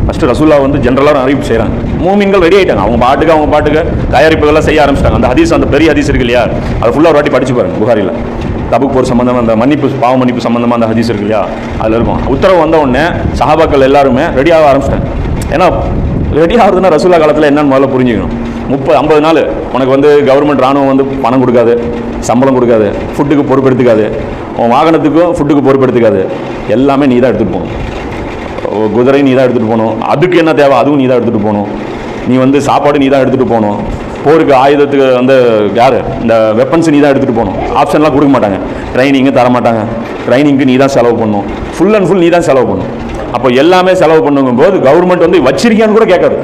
ஃபஸ்ட்டு ரசூல்லா வந்து ஜென்ரலாக அறிவிப்பு செய்கிறாங்க மூமின்கள் ரெடி ஆயிட்டாங்க. அவங்க பாட்டுக்கு அவங்க பாட்டுக்கு தயாரிப்புகள்லாம் செய்ய ஆரம்பிச்சிட்டாங்க. அந்த ஹதீஸ் அந்த பெரிய ஹதீஸ் இருக்கு இல்லையா? அதை ஃபுல்லாக ஒரு வாட்டி படிச்சு பாருங்க புகாரியில் தபுக் போர் சம்மந்தமாக அந்த மன்னிப்பு பாவ மன்னிப்பு சம்மந்தமாக அந்த ஹதீஸ் இருக்கு இல்லையா? அதில் இருக்கும். உத்தரவு வந்த உடனே சஹாபாக்கள் எல்லாருமே ரெடியாக ஆரம்பிச்சிட்டேன் ஏன்னா ரெடி ஆகுதுன்னா ரசூலா காலத்தில் என்னன்னு முதல்ல புரிஞ்சுக்கணும். முப்பது ஐம்பது நாள் உனக்கு வந்து கவர்மெண்ட் ராணுவம் வந்து பணம் கொடுக்காது சம்பளம் கொடுக்காது ஃபுட்டுக்கு பொறுப்பெடுத்துக்காது உன் வாகனத்துக்கும் ஃபுட்டுக்கு பொறுப்பெடுத்துக்காது. எல்லாமே நீ தான் எடுத்துகிட்டு போகணும். ஓ, குதிரை நீ தான் எடுத்துகிட்டு போகணும். அதுக்கு என்ன தேவை? அதுவும் நீ தான் எடுத்துகிட்டு போகணும். நீ வந்து சாப்பாடு நீ தான் எடுத்துகிட்டு போகணும். போருக்கு ஆயுதத்துக்கு வந்து யார்? இந்த வெப்பன்ஸ் நீ தான் எடுத்துகிட்டு போகணும். ஆப்ஷன்லாம் கொடுக்க மாட்டாங்க. ட்ரைனிங்கு தர மாட்டாங்க ட்ரைனிங்க்கு நீ தான் செலவு பண்ணணும். ஃபுல் அண்ட் ஃபுல் நீ தான் செலவு பண்ணணும். அப்போ எல்லாமே செலவு பண்ணுங்கும் போது கவர்மெண்ட் வந்து வச்சிருக்கியான்னு கூட கேட்காது.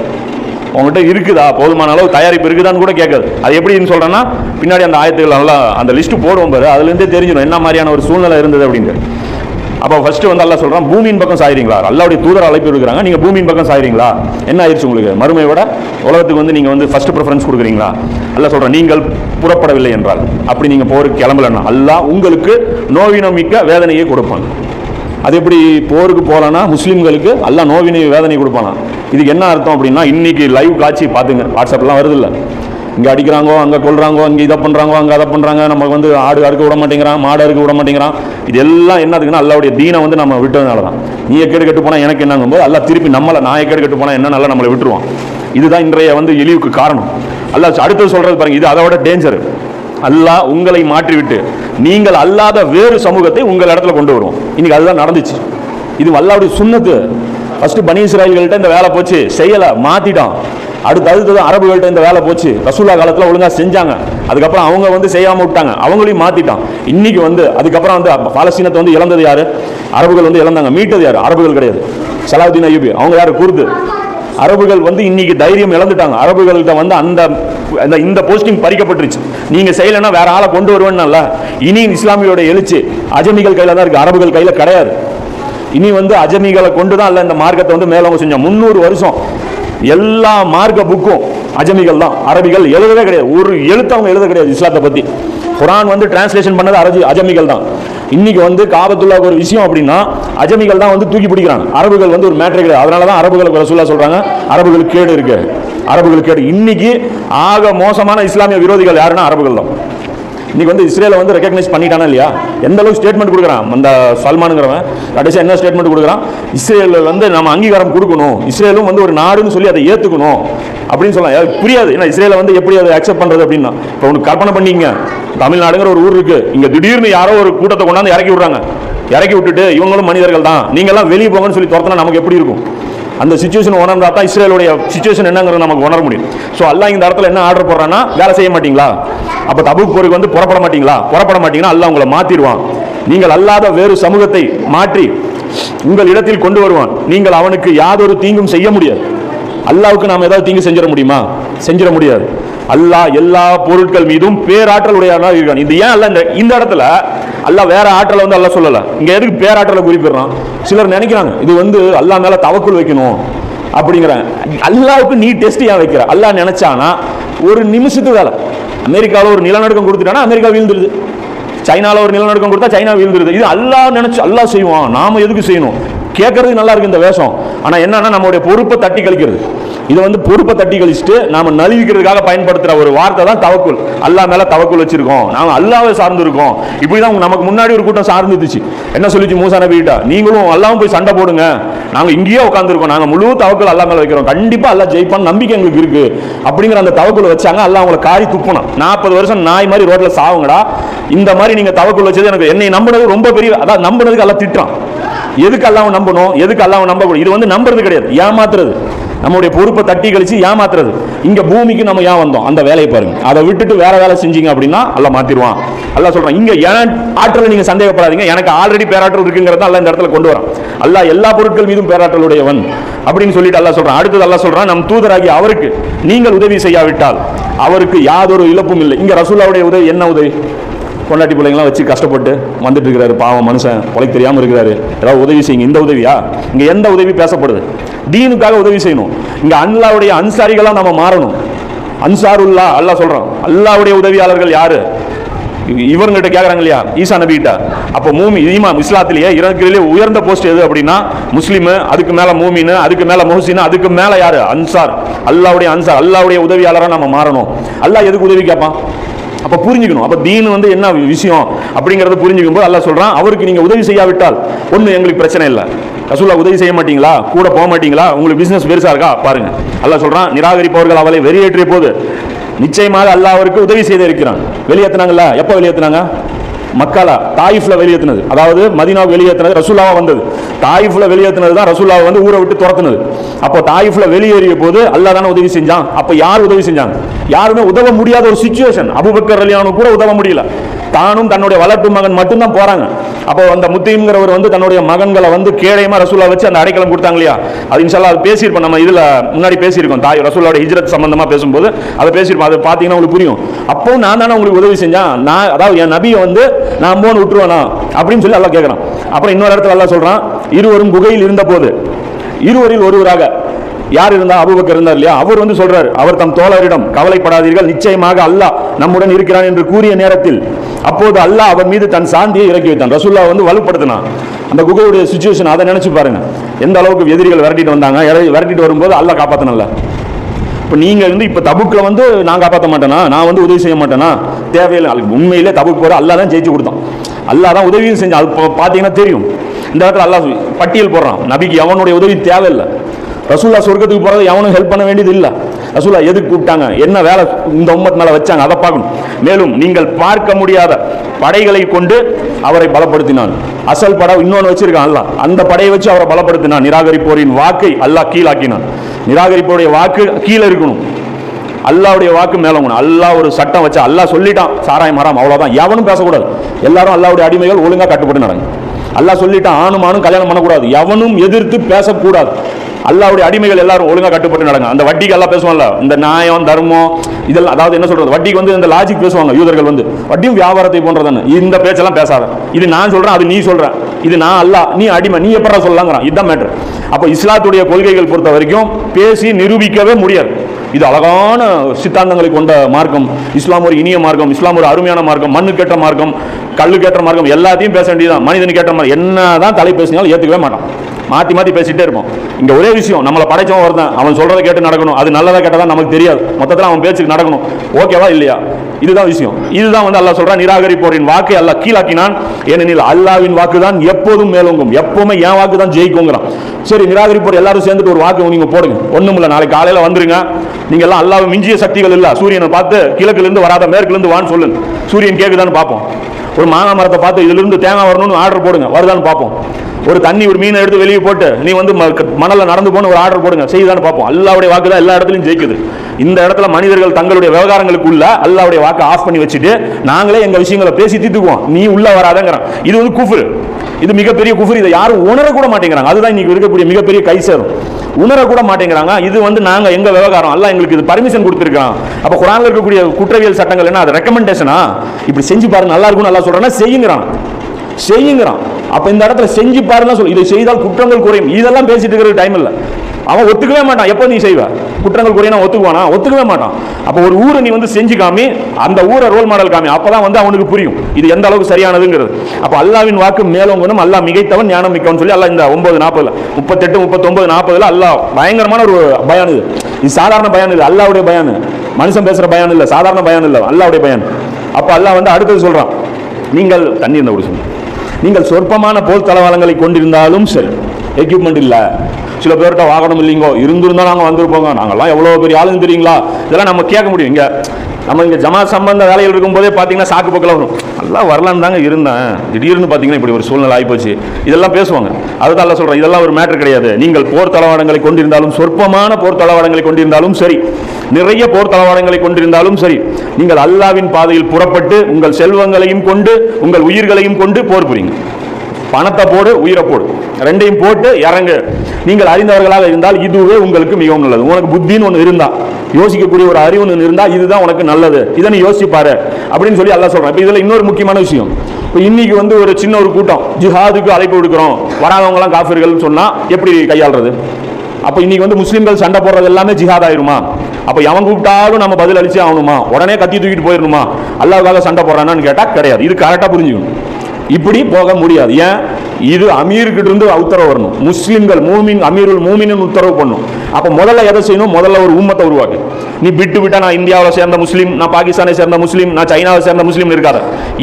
உங்கள்கிட்ட இருக்குதா? போதுமான அளவு தயாரிப்பு இருக்குதான்னு கூட கேட்காது. அது எப்படின்னு சொல்கிறேன்னா பின்னாடி அந்த ஆயத்துக்கள் நல்லா அந்த லிஸ்ட்டு போடுவோம் பாரு அதுலேருந்தே தெரிஞ்சிடும் என்ன மாதிரியான ஒரு சூழ்நிலை இருந்தது அப்படின்ட்டு. அப்போ ஃபர்ஸ்ட் வந்து அல்லா சொல்றான் பூமியின் பக்கம் சாயிறீங்களா? அல்லாவுடைய தூதர் அழைப்பு இருக்கிறாங்க நீங்க பூமியின் பக்கம் சாயிறீங்களா? என்ன ஆயிடுச்சு உங்களுக்கு? மறுமையை விட உலகத்துக்கு வந்து நீங்க வந்து ஃபர்ஸ்ட் ப்ரிஃபரன்ஸ் கொடுக்குறீங்களா? அல்ல சொல்றேன் நீங்கள் புறப்படவில்லை என்றால். அப்படி நீங்க போருக்கு கிளம்பலன்னா அல்லா உங்களுக்கு நோவினம் மிக்க வேதனையை கொடுப்பான். அது எப்படி போருக்கு போகலன்னா முஸ்லீம்களுக்கு எல்லாம் நோவினை வேதனை கொடுப்பானா? இதுக்கு என்ன அர்த்தம் அப்படின்னா இன்னைக்கு லைவ் காட்சி பார்த்துங்க வாட்ஸ்அப்லாம் வருது இல்லை? இங்கே அடிக்கிறாங்கோ அங்கே கொள்றாங்கோ அங்கே இதை பண்ணுறாங்கோ அங்கே அதை பண்ணுறாங்க நமக்கு வந்து ஆடு அறுக்க விட மாட்டேங்கிறான் மாடு அறுக்க விட மாட்டேங்கிறான். இது எல்லாம் என்னதுக்குன்னா அல்லாவுடைய தீனை வந்து நம்ம விட்டதுனால தான். நீ கேடு கெட்டு போனால் எனக்கு என்னங்கும்போது எல்லாம் திருப்பி நம்மளை நான் கேடு கெட்டு போனால் என்ன நல்லா நம்மளை விட்டுருவான். இதுதான் இன்றைய வந்து இழிவுக்கு காரணம். அல்லாஹ் அடுத்தது சொல்கிறது பாருங்க இது அதை விட டேஞ்சர் அல்லாஹ் உங்களை மாற்றிவிட்டு நீங்கள் அல்லாத வேறு சமூகத்தை உங்கள் இடத்துல கொண்டு வருவோம். இன்னைக்கு அதுதான் நடந்துச்சு. இது அல்லாவுடைய சுண்ணத்து. ஃபஸ்ட்டு பனீஸ்ராயில்கள்ட்ட இந்த வேலை போச்சு. செய்யலை மாற்றிட்டான் அடுத்து அடுத்தது அரபுகள்கிட்ட இந்த வேலை போச்சு. ரசூல்லா காலத்தில் ஒழுங்காக செஞ்சாங்க. அதுக்கப்புறம் அவங்க வந்து செய்யாமல் விட்டாங்க. அவங்களையும் மாற்றிட்டான் இன்னைக்கு வந்து அதுக்கப்புறம் வந்து பாலஸ்தீனத்தை வந்து இழந்தது யார்? அரபுகள் வந்து இழந்தாங்க. மீட்டது யார்? அரபுகள் கிடையாது. சலாவுதீன் ஐயூபி. அவங்க யார்? குருது. அரபுகள் வந்து இன்னைக்கு தைரியம் இழந்துட்டாங்க. அரபுகள்கிட்ட வந்து அந்த அந்த இந்த போஸ்டிங் பறிக்கப்பட்டுருச்சு. நீங்கள் செய்யலைன்னா வேற ஆளை கொண்டு வருவேன்னு இனி இஸ்லாமியோட எழுச்சி அஜமிகள் கையில் தான் இருக்கு. அரபுகள் கையில் கிடையாது. இனி வந்து அஜமிகளை கொண்டு தான் அல்ல இந்த மார்க்கத்தை வந்து மேலவங்க செஞ்சோம் முந்நூறு வருஷம் எல்லா மார்க்க புக்கும் அஜமிகள் தான். அரபிகள் எழுதவே கிடையாது. ஒரு எழுத்து அவங்க எழுத கிடையாது இஸ்லாத்தை பத்தி. குரான் வந்து டிரான்ஸ்லேஷன் பண்ணது அரபி அஜமிகள் தான். இன்னைக்கு வந்து காபத்துல்லாவுக்கு ஒரு விஷயம் அப்படின்னா அஜமிகள் தான் வந்து தூக்கி பிடிக்கிறாங்க. அரபுகள் வந்து ஒரு மேட்ரு கிடையாது. அதனால தான் அரபுகளுக்கு ரசூல்லா சொல்றாங்க அரபுகளுக்கு கேடு இருக்கு. அரபுகளுக்கு கேடு. இன்னைக்கு ஆக மோசமான இஸ்லாமிய விரோதிகள் யாருன்னா அரபுகள் தான். இன்னைக்கு வந்து இஸ்ரேலை வந்து ரெக்கக்னைஸ் பண்ணிட்டானா இல்லையா? எந்த அளவுக்கு ஸ்டேட்மெண்ட் கொடுக்குறான்? அந்த சல்மானுங்கிறவன். கடைசியாக என்ன ஸ்டேட்மெண்ட் கொடுக்குறான்? இஸ்ரேலில் வந்து நம்ம அங்கீகாரம் கொடுக்கணும். இஸ்ரேலும் வந்து ஒரு நாடுன்னு சொல்லி அதை ஏற்றுக்கணும் அப்படின்னு சொல்லலாம். புரியாது. ஏன்னா இஸ்ரேலை வந்து எப்படி அதை அக்செப்ட் பண்ணுறது அப்படின்னா இப்போ உனக்கு கற்பனை பண்ணிங்க தமிழ்நாடுங்கிற ஒரு ஊர் இருக்குது இங்கே திடீர்னு யாரோ ஒரு கூட்டத்தை கொண்டாந்து இறக்கி விடுறாங்க. இறக்கி விட்டுட்டு இவங்களும் மனிதர்கள் தான் நீங்கள்லாம் வெளியே போங்கன்னு சொல்லி துரத்தினா நமக்கு எப்படி இருக்கும்? அந்த சுச்சுவேஷன் உணர்ந்தா தான் இஸ்ரேலுடைய சுச்சுவேஷன் என்னங்கிறது நமக்கு உணர முடியும். ஸோ அல்லாஹ் இந்த இடத்துல என்ன ஆர்டர் போடுறான்னா வேலை செய்ய மாட்டீங்களா? அப்போ தபுக் போருக்கு வந்து புறப்பட மாட்டீங்களா? புறப்பட மாட்டீங்கன்னா அல்லாஹ் உங்களை மாற்றிடுவான் நீங்கள் அல்லாத வேறு சமூகத்தை மாற்றி உங்கள் இடத்தில் கொண்டு வருவான். நீங்கள் அவனுக்கு யாதொரு தீங்கும் செய்ய முடியாது. அல்லாவுக்கு நாம் ஏதாவது தீங்கு செஞ்சிட முடியுமா? செஞ்சிட முடியாது. அல்லாஹ் எல்லா பொருட்கள் மீதும் பேராற்றல் உடையவனாக இருக்கான். இது ஏன் அல்ல இந்த இந்த இடத்துல அல்லாஹ் வேற ஆற்றலை வந்து அல்லாஹ் சொல்லல. இங்க எதுக்கு பேராற்றலை குறிப்பிடுறான்? சிலர் நினைக்கிறாங்க இது வந்து அல்லாஹ் மேல தவக்குள் வைக்கணும் அப்படிங்கிறாங்க அல்லாவுக்கு நீ டெஸ்ட் ஏன் வைக்கிற? அல்லாஹ் நினைச்சானா ஒரு நிமிஷத்து வேலை. அமெரிக்காவில் ஒரு நிலநடுக்கம் கொடுத்துட்டானா அமெரிக்கா வீழ்ந்துருது. சைனாவில் ஒரு நிலநடுக்கம் கொடுத்தா சைனா வீழ்ந்துருது. இது அல்லாஹ் நினைச்சு அல்லாஹ் செய்வான். நாம எதுக்கு செய்யணும்? கேட்கறது நல்லா இருக்கு இந்த வேஷம். ஆனால் என்னன்னா நம்மளுடைய பொறுப்பை தட்டி கழிக்கிறது. இது வந்து பொறுப்பை தட்டி கழிச்சுட்டு நாம நழுவிக்கிறதுக்காக பயன்படுத்துகிற ஒரு வார்த்தை தான் தவக்குல். அல்லா மேலே தவக்குள் வச்சிருக்கோம். நாம் அல்லாவை சார்ந்து இப்படி தான் நமக்கு முன்னாடி ஒரு கூட்டம் சார்ந்துச்சு என்ன சொல்லிச்சு மூசா நபி கிட்ட நீங்களும் அல்லாவும் போய் சண்டை போடுங்க. நாங்கள் இங்கேயே உட்காந்துருக்கோம் நாங்கள் முழு தவக்குள் அல்லா மேலே வைக்கிறோம். கண்டிப்பாக அல்லா ஜெயிப்பான் நம்பிக்கை எங்களுக்கு இருக்கு. அப்படிங்கிற அந்த தவக்குள் வச்சாங்க. அல்லா அவங்களை காரி துப்பணும் நாற்பது வருஷம் நாய் மாதிரி ரோட்டில் சாவுங்கடா. இந்த மாதிரி நீங்கள் தவக்குள் வச்சது எனக்கு என்னை நம்பினது ரொம்ப பெரிய அதான் நம்பினதுக்கு எல்லாம் திட்டுறான். எதுக்கு அல்லாஹ் நம்பணும்? எதுக்கு அல்லாஹ் நம்பக்கூடாது? இது வந்து நம்புறது கிடையாது. ஏமாத்துறது. நம்முடைய பொறுப்பை தட்டி கழிச்சு ஏமாத்துறது. இங்க பூமிக்கு நம்ம ஏன் வந்தோம்? அந்த வேலையை பாருங்க. அதை விட்டுட்டு வேற வேலை செஞ்சீங்க அப்படின்னா அல்ல மாத்திருவான். அல்ல சொல்றான் இங்க ஏன் ஆற்றலை நீங்க சந்தேகப்படாதீங்க. எனக்கு ஆல்ரெடி பேராற்றல் இருக்குங்கிறத அல்ல இந்த இடத்துல கொண்டு வரான். அல்ல எல்லா பொருட்கள் மீதும் பேராற்றலுடையவன். அப்படின்னு சொல்லிட்டு அல்ல சொல்றான். அடுத்தது அல்ல சொல்றான் நம் தூதராகி அவருக்கு நீங்கள் உதவி செய்யாவிட்டால் அவருக்கு யாதொரு இழப்பும் இல்லை. இங்க ரசூலாவுடைய உதவி என்ன உதவி? பொண்டாட்டி பிள்ளைங்களாம் வச்சு கஷ்டப்பட்டு வந்துட்டு இருக்கிறாரு பாவம் மனுஷன் உழைக்க தெரியாமல் இருக்கிறாரு. ஏதாவது உதவி செய்யுங்க. இந்த உதவியா? இங்கே எந்த உதவி பேசப்படுது? தீனுக்காக உதவி செய்யணும். இங்கே அல்லாவுடைய அன்சாரிகளாக நம்ம மாறணும். அன்சாருல்லா அல்லா சொல்கிறோம் அல்லாவுடைய உதவியாளர்கள் யாரு? இ- இவர்கிட்ட கேட்குறாங்க இல்லையா? ஈசா நபிகிட்ட. அப்போ மூமி ஈமாம் இஸ்லாத்திலேயே இருக்கிறதுலே உயர்ந்த போஸ்ட் எது அப்படின்னா முஸ்லீமு அதுக்கு மேலே மூமின் அதுக்கு மேலே மொஹசின் அதுக்கு மேலே யார்? அன்சார். அல்லாவுடைய அன்சார் அல்லாவுடைய உதவியாளராக நம்ம மாறணும். அல்லாஹ் எதுக்கு உதவி கேட்பான் அப்ப புரிஞ்சுக்கணும். அப்ப தீன் வந்து என்ன விஷயம் அப்படிங்கறத புரிஞ்சுக்கும் போது அல்லா சொல்றான் அவருக்கு நீங்க உதவி செய்யாவிட்டால் ஒன்றும் எங்களுக்கு பிரச்சனை இல்லை. ரசூல்லா உதவி செய்ய மாட்டீங்களா? கூட போக மாட்டீங்களா? உங்களுக்கு பிசினஸ் பெருசா இருக்கா? பாருங்க. அல்லா சொல்றான் நிராகரிப்பவர்கள் அவளை வெறியேற்றிய போது நிச்சயமாக அல்லா அவருக்கு உதவி செய்து இருக்கிறான். வெளியேற்றினாங்களா எப்ப வெளியேற்றினாங்க மக்காலா தாயிஃப்ல வெளியேற்றினது அதாவது மதீனாவுக்கு வெளியேற்றினது ரசூலாவா வந்தது. தாயிஃப்ல வெளியேற்றினது தான் ரசூலாவை வந்து ஊரை விட்டு துரத்துனது. அப்போ தாயிஃப்ல வெளியேறிய போது அல்லா தானே உதவி செஞ்சான். அப்போ யார் உதவி செஞ்சாங்க? யாருமே உதவ முடியாத ஒரு சுச்சுவேஷன் அபுபக்கர் அலியானு கூட உதவ முடியல. தானும் தன்னுடைய வளர்ப்பு மகன் மட்டும்தான் போறாங்க. அப்போ அந்த முத்தீம்ங்கிறவர் வந்து தன்னுடைய மகன்களை வந்து கேடயமா ரசூலா வச்சு அந்த அடைக்கலம் கொடுத்தாங்க இல்லையா? அது இன்ஷால்லா அது பேசியிருப்போம். நம்ம இதுல முன்னாடி பேசியிருக்கோம். தாய் ரசூலோட ஹிஜ்ரத் சம்பந்தமா பேசும்போது அதை பேசியிருப்போம். அதை பார்த்தீங்கன்னா உங்களுக்கு புரியும். அப்போ நான் தானே உங்களுக்கு உதவி செஞ்சேன். நான் அதாவது என் நபியை வந்து நான் போன்னு விட்டுருவேனா? அப்படின்னு சொல்லி எல்லாம் கேட்கறான். அப்புறம் இன்னொரு இடத்துல எல்லாம் சொல்றான் இருவரும் குகையில் இருந்த போது இருவரில் ஒருவராக யார் இருந்தா அபுபக்கர் இருந்தார் இல்லையா? அவர் வந்து சொல்றாரு அவர் தம் தோழரிடம் கவலைப்படாதீர்கள் நிச்சயமாக அல்லாஹ் நம்முடன் இருக்கிறான் என்று கூறிய நேரத்தில் அப்போது அல்லாஹ் அவர் மீது தன் சாந்தியை இறக்கி வைத்தான். ரசூல்லா வந்து வலுப்படுத்தினான். அந்த குகையுடைய சுச்சுவேஷன் அதை நினைச்சு பாருங்க. எந்த அளவுக்கு எதிரிகள் விரட்டிட்டு வந்தாங்க விரட்டிட்டு வரும்போது அல்லாஹ் காப்பாத்தனல்ல இப்போ நீங்கள் வந்து இப்போ தபுக்கில் வந்து நான் காப்பாற்ற மாட்டேனா? நான் வந்து உதவி செய்ய மாட்டேனா? தேவையில்லை. உண்மையிலே தபுக்கு போகிற அல்லா தான் ஜெயிச்சு கொடுத்தான். அல்லாஹ் தான் உதவியும் செஞ்சான். அது இப்போ பார்த்தீங்கன்னா தெரியும். இந்த இடத்துல அல்லாஹ் பட்டியல் போடுறான். நபிக்கு எவனுடைய உதவி தேவையில்லை. ரசூல்லா சொர்க்கத்துக்கு போகிறது எவனும் ஹெல்ப் பண்ண வேண்டியது இல்லை ரசூல்லா எதுக்கு கூப்பிட்டாங்க? என்ன வேலை இந்த உம்மத் மேலே வச்சாங்க? அதை பார்க்கணும். மேலும் நீங்கள் பார்க்க முடியாத படைகளை கொண்டு அவரை பலப்படுத்தினான். அசல் படம் இன்னொன்று வச்சிருக்கான் அல்லாஹ். அந்த படையை வச்சு அவரை பலப்படுத்தினான். நிராகரிப்போரின் வாக்கை அல்லாஹ் கீழாக்கினான். நிராகரிப்போருடைய வாக்கு கீழே இருக்கணும். அல்லாவுடைய வாக்கு மேலவங்கணும் அல்லா ஒரு சட்டம் வச்சு அல்லா சொல்லிட்டான். சாராயம் மரம் அவ்வளோதான் எவனும் பேசக்கூடாது. எல்லாரும் அல்லாவுடைய அடிமைகள் ஒழுங்காக கட்டுப்பட்டு நடங்க. அல்லா சொல்லிட்டான் ஆணும் ஆணும் கல்யாணம் பண்ணக்கூடாது. எவனும் எதிர்த்து பேசக்கூடாது. அல்லாவுடைய அடிமைகள் எல்லாரும் ஒழுங்காக கட்டுப்பட்டு நடங்க. அந்த வட்டிக்கு எல்லாம் பேசுவாங்கல்ல இந்த நியாயம் தர்மம் இதெல்லாம் அதாவது என்ன சொல்றது? வட்டிக்கு வந்து இந்த லாஜிக் பேசுவாங்க யூதர்கள் வந்து. வட்டியும் வியாபாரத்தை போன்றதானு. இந்த பேச்செல்லாம் பேசாத. இது நான் சொல்றேன் அது நீ சொல்ற. இது நான் அல்ல நீ அடிமை நீ எப்படா சொல்லலாங்கிறான். இதுதான் மேட்ரு அப்போ இஸ்லாத்துடைய கொள்கைகள் பொறுத்த வரைக்கும் பேசி நிரூபிக்கவே முடியாது. இது அழகான சித்தாந்தங்களை கொண்ட மார்க்கம். இஸ்லாம் ஒரு இனிய மார்க்கம் இஸ்லாம் ஒரு அருமையான மார்க்கம் மண்ணுக்கேற்ற மார்க்கம் கல்லுக்கேற்ற மார்க்கம் எல்லாத்தையும் பேச வேண்டியதுதான். மனிதன் கேட்ட மாதிரி என்னதான் தலை பேசினாலும் ஏற்றுக்கவே மாட்டான். மாற்றி மாற்றி பேசிகிட்டே இருப்போம். இங்கே ஒரே விஷயம் நம்மளை படைச்சவன் வருதான் அவன் சொல்கிறத கேட்டு நடக்கணும். அது நல்லதாக கேட்டதா நமக்கு தெரியாது. மொத்தத்தில் அவன் பேச்சுக்கு நடக்கணும். ஓகேவா இல்லையா? இதுதான் விஷயம். இதுதான் வந்து அல்லாஹ் சொல்கிறான் நிராகரிப்போரின் வாக்கை அல்லாஹ் கீழாக்கினான். ஏனெனில் அல்லாவின் வாக்கு தான் எப்போதும் மேலோங்கும். எப்போவுமே என் வாக்கு தான் ஜெயிக்குங்கிறான். சரி நிராகரிப்போர் எல்லாரும் சேர்ந்துட்டு ஒரு வாக்கு நீங்கள் போடுங்க. ஒன்றும் இல்லை நாளைக்கு காலையில் வந்துருங்க. நீங்கள் எல்லாம் அல்லாஹ் மிஞ்சிய சக்திகள் இல்லை. சூரியனை பார்த்து கிழக்குலேருந்து வராத மேற்குலேருந்து வான்னு சொல்லுங்க. சூரியன் கேட்குதான்னு பார்ப்போம். ஒரு மாங்காய் மரத்தை பார்த்து இதுலேருந்து தேங்காய் வரணும்னு ஆர்டர் போடுங்க. வருதான்னு பார்ப்போம். ஒரு தண்ணி ஒரு மீனை எடுத்து வெளியே போட்டு நீ வந்து ம- நடந்து போன ஒரு ஆர்டர் போடுங்க. செய்யுதான்னு பார்ப்போம். அல்லாவுடைய வாக்கு தான் எல்லா இடத்துலையும் ஜெயிக்குது. இந்த இடத்துல மனிதர்கள் தங்களுடைய விவகாரங்களுக்குள்ள அல்லாவுடைய வாக்கை ஆஃப் பண்ணி வச்சுட்டு நாங்களே எங்கள் விஷயங்களை பேசி தீர்த்துக்குவோம். நீ உள்ள வராதங்கிறான். இது வந்து குஃபுரு. இது மிகப்பெரிய குஃபுர். இதை யாரும் உணரக்கூட மாட்டேங்கிறாங்க. அதுதான் இன்னைக்கு இருக்கக்கூடிய மிகப்பெரிய கை சேரும் உணரக்கூட மாட்டேங்கிறாங்க. இது வந்து நாங்கள் எங்கள் விவகாரம்? எல்லாம் எங்களுக்கு இது பர்மிஷன் கொடுத்துருக்கான் அப்போ குரானில் இருக்கக்கூடிய குற்றவியல் சட்டங்கள் என்ன? அது ரெக்கமெண்டேஷனா இப்படி செஞ்சு பாருங்க. நல்லா இருக்கும் நல்லா சொல்றேன்னா செய்யுங்கிறான். செய்யுங்கிறான். அப்ப இந்த இடத்துல செஞ்சு பாருன்னா சொல்லு இதை செய்தால் குற்றங்கள் குறையும். இதெல்லாம் பேசிட்டு இருக்கிற டைம் இல்ல. அவன் ஒத்துக்கவே மாட்டான். எப்போ நீ செய்வ? குற்றங்கள் குறையினா ஒத்துக்குவானா? ஒத்துக்கவே மாட்டான். அப்போ ஒரு ஊரை நீ வந்து செஞ்சு காமி அந்த ஊரை ரோல் மாடல் காமி அப்பதான் வந்து அவனுக்கு புரியும். இது எந்த அளவுக்கு சரியானதுங்கிறது. அப்போ அல்லாவின் வாக்கு மேலோங்கணும். அல்லாஹ் மிகைத்தவன் ஞானம் மிக்கவன் சொல்லி அல்லா இந்த ஒன்பது நாற்பதுல முப்பத்தெட்டு முப்பத்தொன்பது நாற்பதுல அல்லாஹ் பயங்கரமான ஒரு பயான் இது. இது சாதாரண பயான் இல்லை. அல்லாவுடைய பயான். மனுஷன் பேசுற பயான் இல்லை. சாதாரண பயான் இல்லை. அல்லாவுடைய பயான். அப்போ அல்லாஹ் வந்து அடுத்தது சொல்றான். நீங்கள் தண்ணி இருந்த ஒரு சொல்லுங்கள் நீங்கள் சொற்பமான போர் தளவாளங்களை கொண்டிருந்தாலும் சரி. எக்யூப்மெண்ட் இல்லை. சில பேர்கிட்ட வாகனம் இல்லைங்கோ. இருந்திருந்தா நாங்கள் வந்திருப்போங்க. நாங்கள்லாம் எவ்வளோ பெரிய ஆளுன்னு தெரியுங்களா? இதெல்லாம் நம்ம கேட்க முடியும். இங்கே நம்ம இங்கே ஜமா சம்பந்த வேலைகள் இருக்கும்போதே பார்த்தீங்கன்னா சாக்கு பக்கம் வரும். நல்லா வரலான்னு தாங்க இருந்தேன். திடீர்னு பார்த்தீங்கன்னா இப்படி ஒரு சூழ்நிலை ஆகிப்போச்சு இதெல்லாம் பேசுவாங்க. அதுதான் எல்லாம் சொல்கிறேன் இதெல்லாம் ஒரு மேட்டர் கிடையாது. நீங்கள் போர் தளவாடங்களை கொண்டிருந்தாலும் சொற்பமான போர் தளவாடங்களை கொண்டிருந்தாலும் சரி. நிறைய போர் தளவாடங்களை கொண்டிருந்தாலும் சரி. நீங்கள் அல்லாவின் பாதையில் புறப்பட்டு உங்கள் செல்வங்களையும் கொண்டு உங்கள் உயிர்களையும் கொண்டு போர் புரியுங்க. பணத்தை போடு உயிரை போடு. ரெண்டையும் போட்டு இறங்கு. நீங்கள் அறிந்தவர்களாக இருந்தால் இதுவே உங்களுக்கு மிகவும் நல்லது. உனக்கு புத்தின்னு ஒன்று இருந்தா யோசிக்கக்கூடிய ஒரு அறிவு ஒன்று இருந்தா இதுதான் உனக்கு நல்லது. இதை நீ யோசிப்பாரு. அப்படின்னு சொல்லி அல்லாஹ் சொல்றேன். இப்போ இதுல இன்னொரு முக்கியமான விஷயம். இப்போ இன்னைக்கு வந்து ஒரு சின்ன ஒரு கூட்டம் ஜிஹாதுக்கு அழைப்பு விடுக்கிறோம். வராதவங்களாம் காஃபிர்கள் சொன்னா எப்படி கையாளுறது? அப்போ இன்னைக்கு வந்து முஸ்லீம்கள் சண்டை போடுறது எல்லாமே ஜிஹாத் ஆயிருமா? அப்போ எவன் கூப்பிட்டாலும் நம்ம பதில் அளிச்சே ஆகணுமா? உடனே கத்தி தூக்கிட்டு போயிடணுமா? அல்லாவுக்காக சண்டை போடுறானான்னு கேட்டால் கிடையாது. இது கரெக்டாக புரிஞ்சுக்கணும். இப்படி போக முடியாது. ஏன்? இது அமீர்கிட்ட இருந்து உத்தரவு வரணும். முஸ்லிம்கள் மூமின் அமீருல் மூமின்னு உத்தரவு பண்ணும் அப்போ முதல்ல எதை செய்யணும்? முதல்ல ஒரு உம்மத்தை உருவாக்கு. நீ விட்டு விட்டா நான் இந்தியாவில் சேர்ந்த முஸ்லீம் நான் பாகிஸ்தானை சேர்ந்த முஸ்லீம் நான் சைனாவை சேர்ந்த முஸ்லீம் இருக்காத.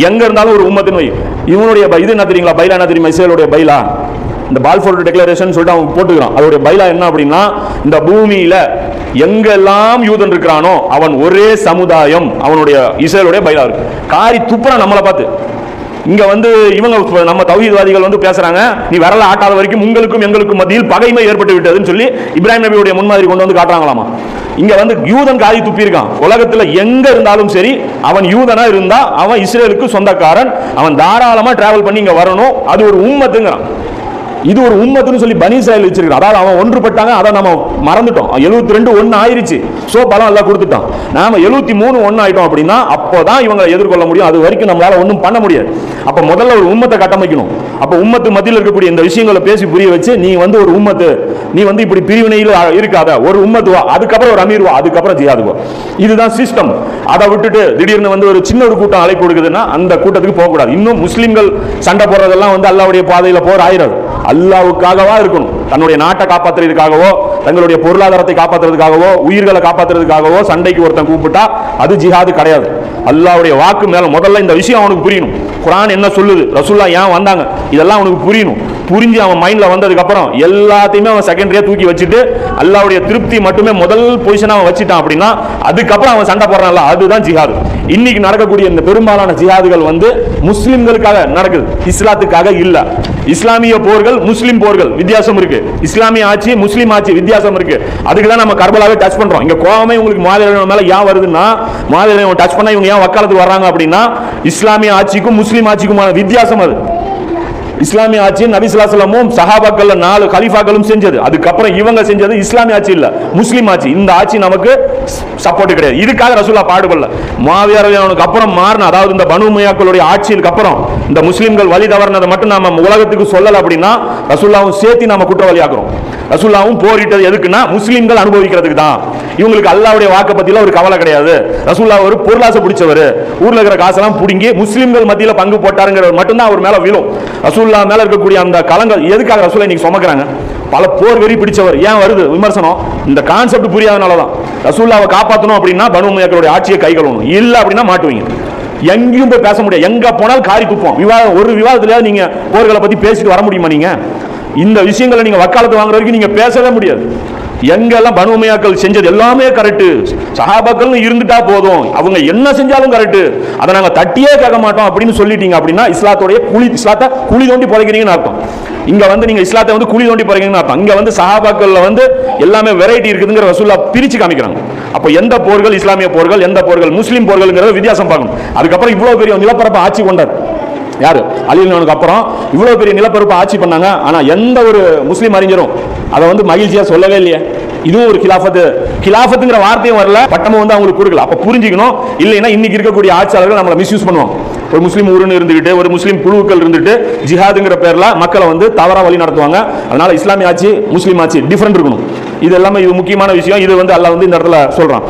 எங்க இருந்தாலும் ஒரு உம்மத்தின் வை. இவனுடைய இது என்ன தெரியுங்களா? பைலா என்ன தெரியுமா? இஸ்ரேலுடைய பைலா? இந்த பால்ஃபோர்ட் டெக்ளரேஷன் சொல்லிட்டு அவன் போட்டுக்கிறான். அதோடைய பைலா என்ன அப்படின்னா இந்த பூமியில எங்கெல்லாம் யூதன் இருக்கிறானோ அவன் ஒரே சமுதாயம் அவனுடைய இஸ்ரேலுடைய பைலா இருக்கு. காரி துப்புறான் நம்மளை பார்த்து. இங்க வந்து இவங்க நம்ம தௌஹீத்வாதிகள் வந்து பேசுறாங்க நீ விரல ஆட்டாத வரைக்கும் உங்களுக்கும் எங்களுக்கும் மத்தியில் பகைமை ஏற்பட்டு விட்டதுன்னு சொல்லி இப்ராஹிம் நபியுடைய முன்மாதிரி கொண்டு வந்து காட்டுறாங்களாமா? இங்க வந்து யூதன் காதி துப்பியிருக்கான் உலகத்துல எங்க இருந்தாலும் சரி அவன் யூதனா இருந்தா அவன் இஸ்ரேலுக்கு சொந்தக்காரன் அவன் தாராளமா டிராவல் பண்ணி இங்க வரணும். அது ஒரு உம்மத்துங்கிறான். இது ஒரு உம்மத்துன்னு சொல்லி பனி செயல் வச்சிருக்கான் அதாவது அவன் ஒன்றுபட்டாங்க அதை நம்ம மறந்துட்டோம். எழுபத்தி ரெண்டு ஒன்று ஆயிருச்சு. ஸோ பலம் எல்லாம் கொடுத்துட்டோம் நாம எழுபத்தி மூணு ஒன்று ஆயிட்டோம் அப்படின்னா அப்போ தான் இவங்களை எதிர்கொள்ள முடியும். அது வரைக்கும் நம்மளால ஒன்றும் பண்ண முடியாது. அப்போ முதல்ல ஒரு உம்மத்தை கட்டமைக்கணும். அப்போ உம்மத்து மத்தியில் இருக்கக்கூடிய இந்த விஷயங்களை பேசி புரிய வச்சு நீ வந்து ஒரு உம்மத்து நீ வந்து இப்படி பிரிவினையில் இருக்காத. ஒரு உம்மத்து வா அதுக்கப்புறம் ஒரு அமீர் வா அதுக்கப்புறம் ஜியாது வா இதுதான் சிஸ்டம் அதை விட்டுட்டு திடீர்னு வந்து ஒரு சின்ன ஒரு கூட்டம் அழைப்பு கொடுக்குதுன்னா அந்த கூட்டத்துக்கு போகக்கூடாது. இன்னும் முஸ்லீம்கள் சண்டை போடுறதெல்லாம் வந்து அல்லாவுடைய பாதையில் போர் ஆயிராது. அல்லாவுக்காகவா இருக்கணும். தன்னுடைய நாட்டை காப்பாத்துறதுக்காகவோ தங்களுடைய பொருளாதாரத்தை காப்பாத்துறதுக்காகவோ உயிர்களை காப்பாத்துறதுக்காகவோ சண்டைக்கு ஒருத்தன் கூப்பிட்டா அது ஜிஹாது கிடையாது. அல்லாவுடைய வாக்கு மேல முதல்ல இந்த விஷயம் அவனுக்கு புரியணும். குரான் என்ன சொல்லுது? ரசூல்லா ஏன் வந்தாங்க? இதெல்லாம் அவனுக்கு புரியணும். புரிஞ்சு அவன் மைண்டில் வந்ததுக்கப்புறம் எல்லாத்தையுமே அவன் செகண்டரியாக தூக்கி வச்சுட்டு அல்லாவுடைய திருப்தி மட்டுமே முதல் பொசிஷனாக அவன் வச்சுட்டான் அப்படின்னா அதுக்கப்புறம் அவன் சண்டை போடுறான்ல அதுதான் ஜிஹாது இன்னைக்கு நடக்கக்கூடிய இந்த பெரும்பாலான ஜிஹாதுகள் வந்து முஸ்லிம்களுக்காக நடக்குது. இஸ்லாத்துக்காக இல்லை. இஸ்லாமிய போர்கள் முஸ்லிம் போர்கள் வித்தியாசம் இருக்கு. இஸ்லாமிய ஆட்சி முஸ்லிம் ஆட்சி வித்தியாசம் இருக்கு. அதுக்கு தான் நம்ம கர்பலாவே டச் பண்றோம். இங்க கோவமே உங்களுக்கு மாதிரி மேல ஏன் வருதுன்னா மாதிரி டச் பண்ணா இவங்க ஏன் வக்காலத்துக்கு வர்றாங்க அப்படின்னா இஸ்லாமிய ஆட்சிக்கும் முஸ்லீம் ஆட்சிக்குமான வித்தியாசம் அது. இஸ்லாமிய ஆட்சி நபிசுலாசலமும் சஹாபாக்கள் நாலு கலிஃபாக்களும் செஞ்சது. அதுக்கப்புறம் இவங்க செஞ்சது இஸ்லாமிய ஆட்சி இல்ல முஸ்லீம் ஆட்சி. இந்த ஆட்சி நமக்கு சப்போர்ட் கிடையாது. இதுக்காக ரசூல்லா பாடுபடல. மாவியார் அவனுக்கு அப்புறம் மாறின அதாவது இந்த பனு உமையாக்களுடைய ஆட்சிக்கு அப்புறம் இந்த முஸ்லீம்கள் வழி தவறினதை மட்டும் நாம உலகத்துக்கு சொல்லல அப்படின்னா ரசூல்லாவும் சேர்த்து நாம குற்றவாளி ஆக்குறோம் ரசூல்லாவும் போரிட்டது எதுக்குன்னா முஸ்லீம்கள் அனுபவிக்கிறதுக்கு தான். இவங்களுக்கு அல்லாவுடைய வாக்க பத்தியில ஒரு கவலை கிடையாது. ரசூல்லா ஒரு பொருளாசை பிடிச்சவர். ஊர்ல இருக்கிற காசெல்லாம் பிடுங்கி முஸ்லீம்கள் மத்தியில பங்கு போட்டாருங்கிறது மட்டும்தான் அவர் மேல விழும். ரசூல்லா மேல இருக்கக்கூடிய அந்த கலங்கள் எதுக்காக ரசூலை இன்னைக்கு சுமக்கிறாங்க? பல போர் வெறி பிடிச்சவர். ஏன் வருது? விமர்சனம். இந்த கான்செப்ட் புரியாதனால தான் ரசூல்லாவை காப்பாற்றணும் அப்படின்னா பனுமையாக்களுடைய ஆட்சியை கை கழுவணும். இல்ல அப்படின்னா மாட்டுவீங்க. எங்கேயும் போய் பேச முடியாது. எங்க போனாலும் காரி துப்போம் விவாதம் ஒரு விவாதத்துல நீங்க போர்களை பத்தி பேசிட்டு வர முடியுமா நீங்க? இந்த விஷயங்களை நீங்க வக்காலத்து வாங்குற வரைக்கும் நீங்க பேசவே முடியாது. எங்கெல்லாம் பனு உமையாக்கள் செஞ்சது எல்லாமே கரெக்டு சஹாபாக்கள் இருந்துட்டா போதும். அவங்க என்ன செஞ்சாலும் கரெக்ட் அதை நாங்கள் தட்டியே கேட்க மாட்டோம் அப்படின்னு சொல்லிட்டீங்க அப்படின்னா இஸ்லாத்தோடைய குழி இஸ்லாத்தை குழி தோண்டி புதைக்கிறீங்கன்னு அர்த்தம். இங்க வந்து நீங்க இஸ்லாத்தை வந்து குழி தோண்டி போறீங்கன்னு அர்த்தம். இங்க வந்து சஹாபாக்கள்ல வந்து எல்லாமே வெரைட்டி இருக்குதுங்கிற ரசூல்லா பிரிச்சு காமிக்கிறாங்க. அப்போ எந்த போர்கள் இஸ்லாமிய போர்கள் எந்த போர்கள் முஸ்லீம் போர்கள்ங்கிறத வித்தியாசம் பார்க்கணும். அதுக்கப்புறம் இவ்வளவு பெரிய நிலப்பரப்பு ஆட்சி கொண்டார். யார்? அலினுக்கு அப்புறம் இவ்வளோ பெரிய நிலப்பரப்பு ஆட்சி பண்ணாங்க. ஆனால் எந்த ஒரு முஸ்லீம் அறிஞரும் அதை வந்து மகிழ்ச்சியாக சொல்லவே இல்லையே. இதுவும் ஒரு கிலாஃபத்து. கிலாஃபத்துங்கிற வார்த்தையும் வரல. பட்டமும் வந்து அவங்களுக்கு கொடுக்கல. அப்போ புரிஞ்சுக்கணும். இல்லைன்னா இன்னைக்கு இருக்கக்கூடிய ஆட்சியாளர்கள் நம்மளை மிஸ்யூஸ் பண்ணுவாங்க. ஒரு முஸ்லீம் ஊருன்னு இருந்துகிட்டு ஒரு முஸ்லீம் குழுக்கள் இருந்துட்டு ஜிஹாதுங்கிற பேரில் மக்களை வந்து தவறாக வழி நடத்துவாங்க. அதனால இஸ்லாமிய ஆட்சி முஸ்லீம் ஆட்சி டிஃப்ரெண்ட் இருக்கணும். இது எல்லாமே இது முக்கியமான விஷயம். இது வந்து அல்ல வந்து இந்த இடத்துல சொல்கிறான்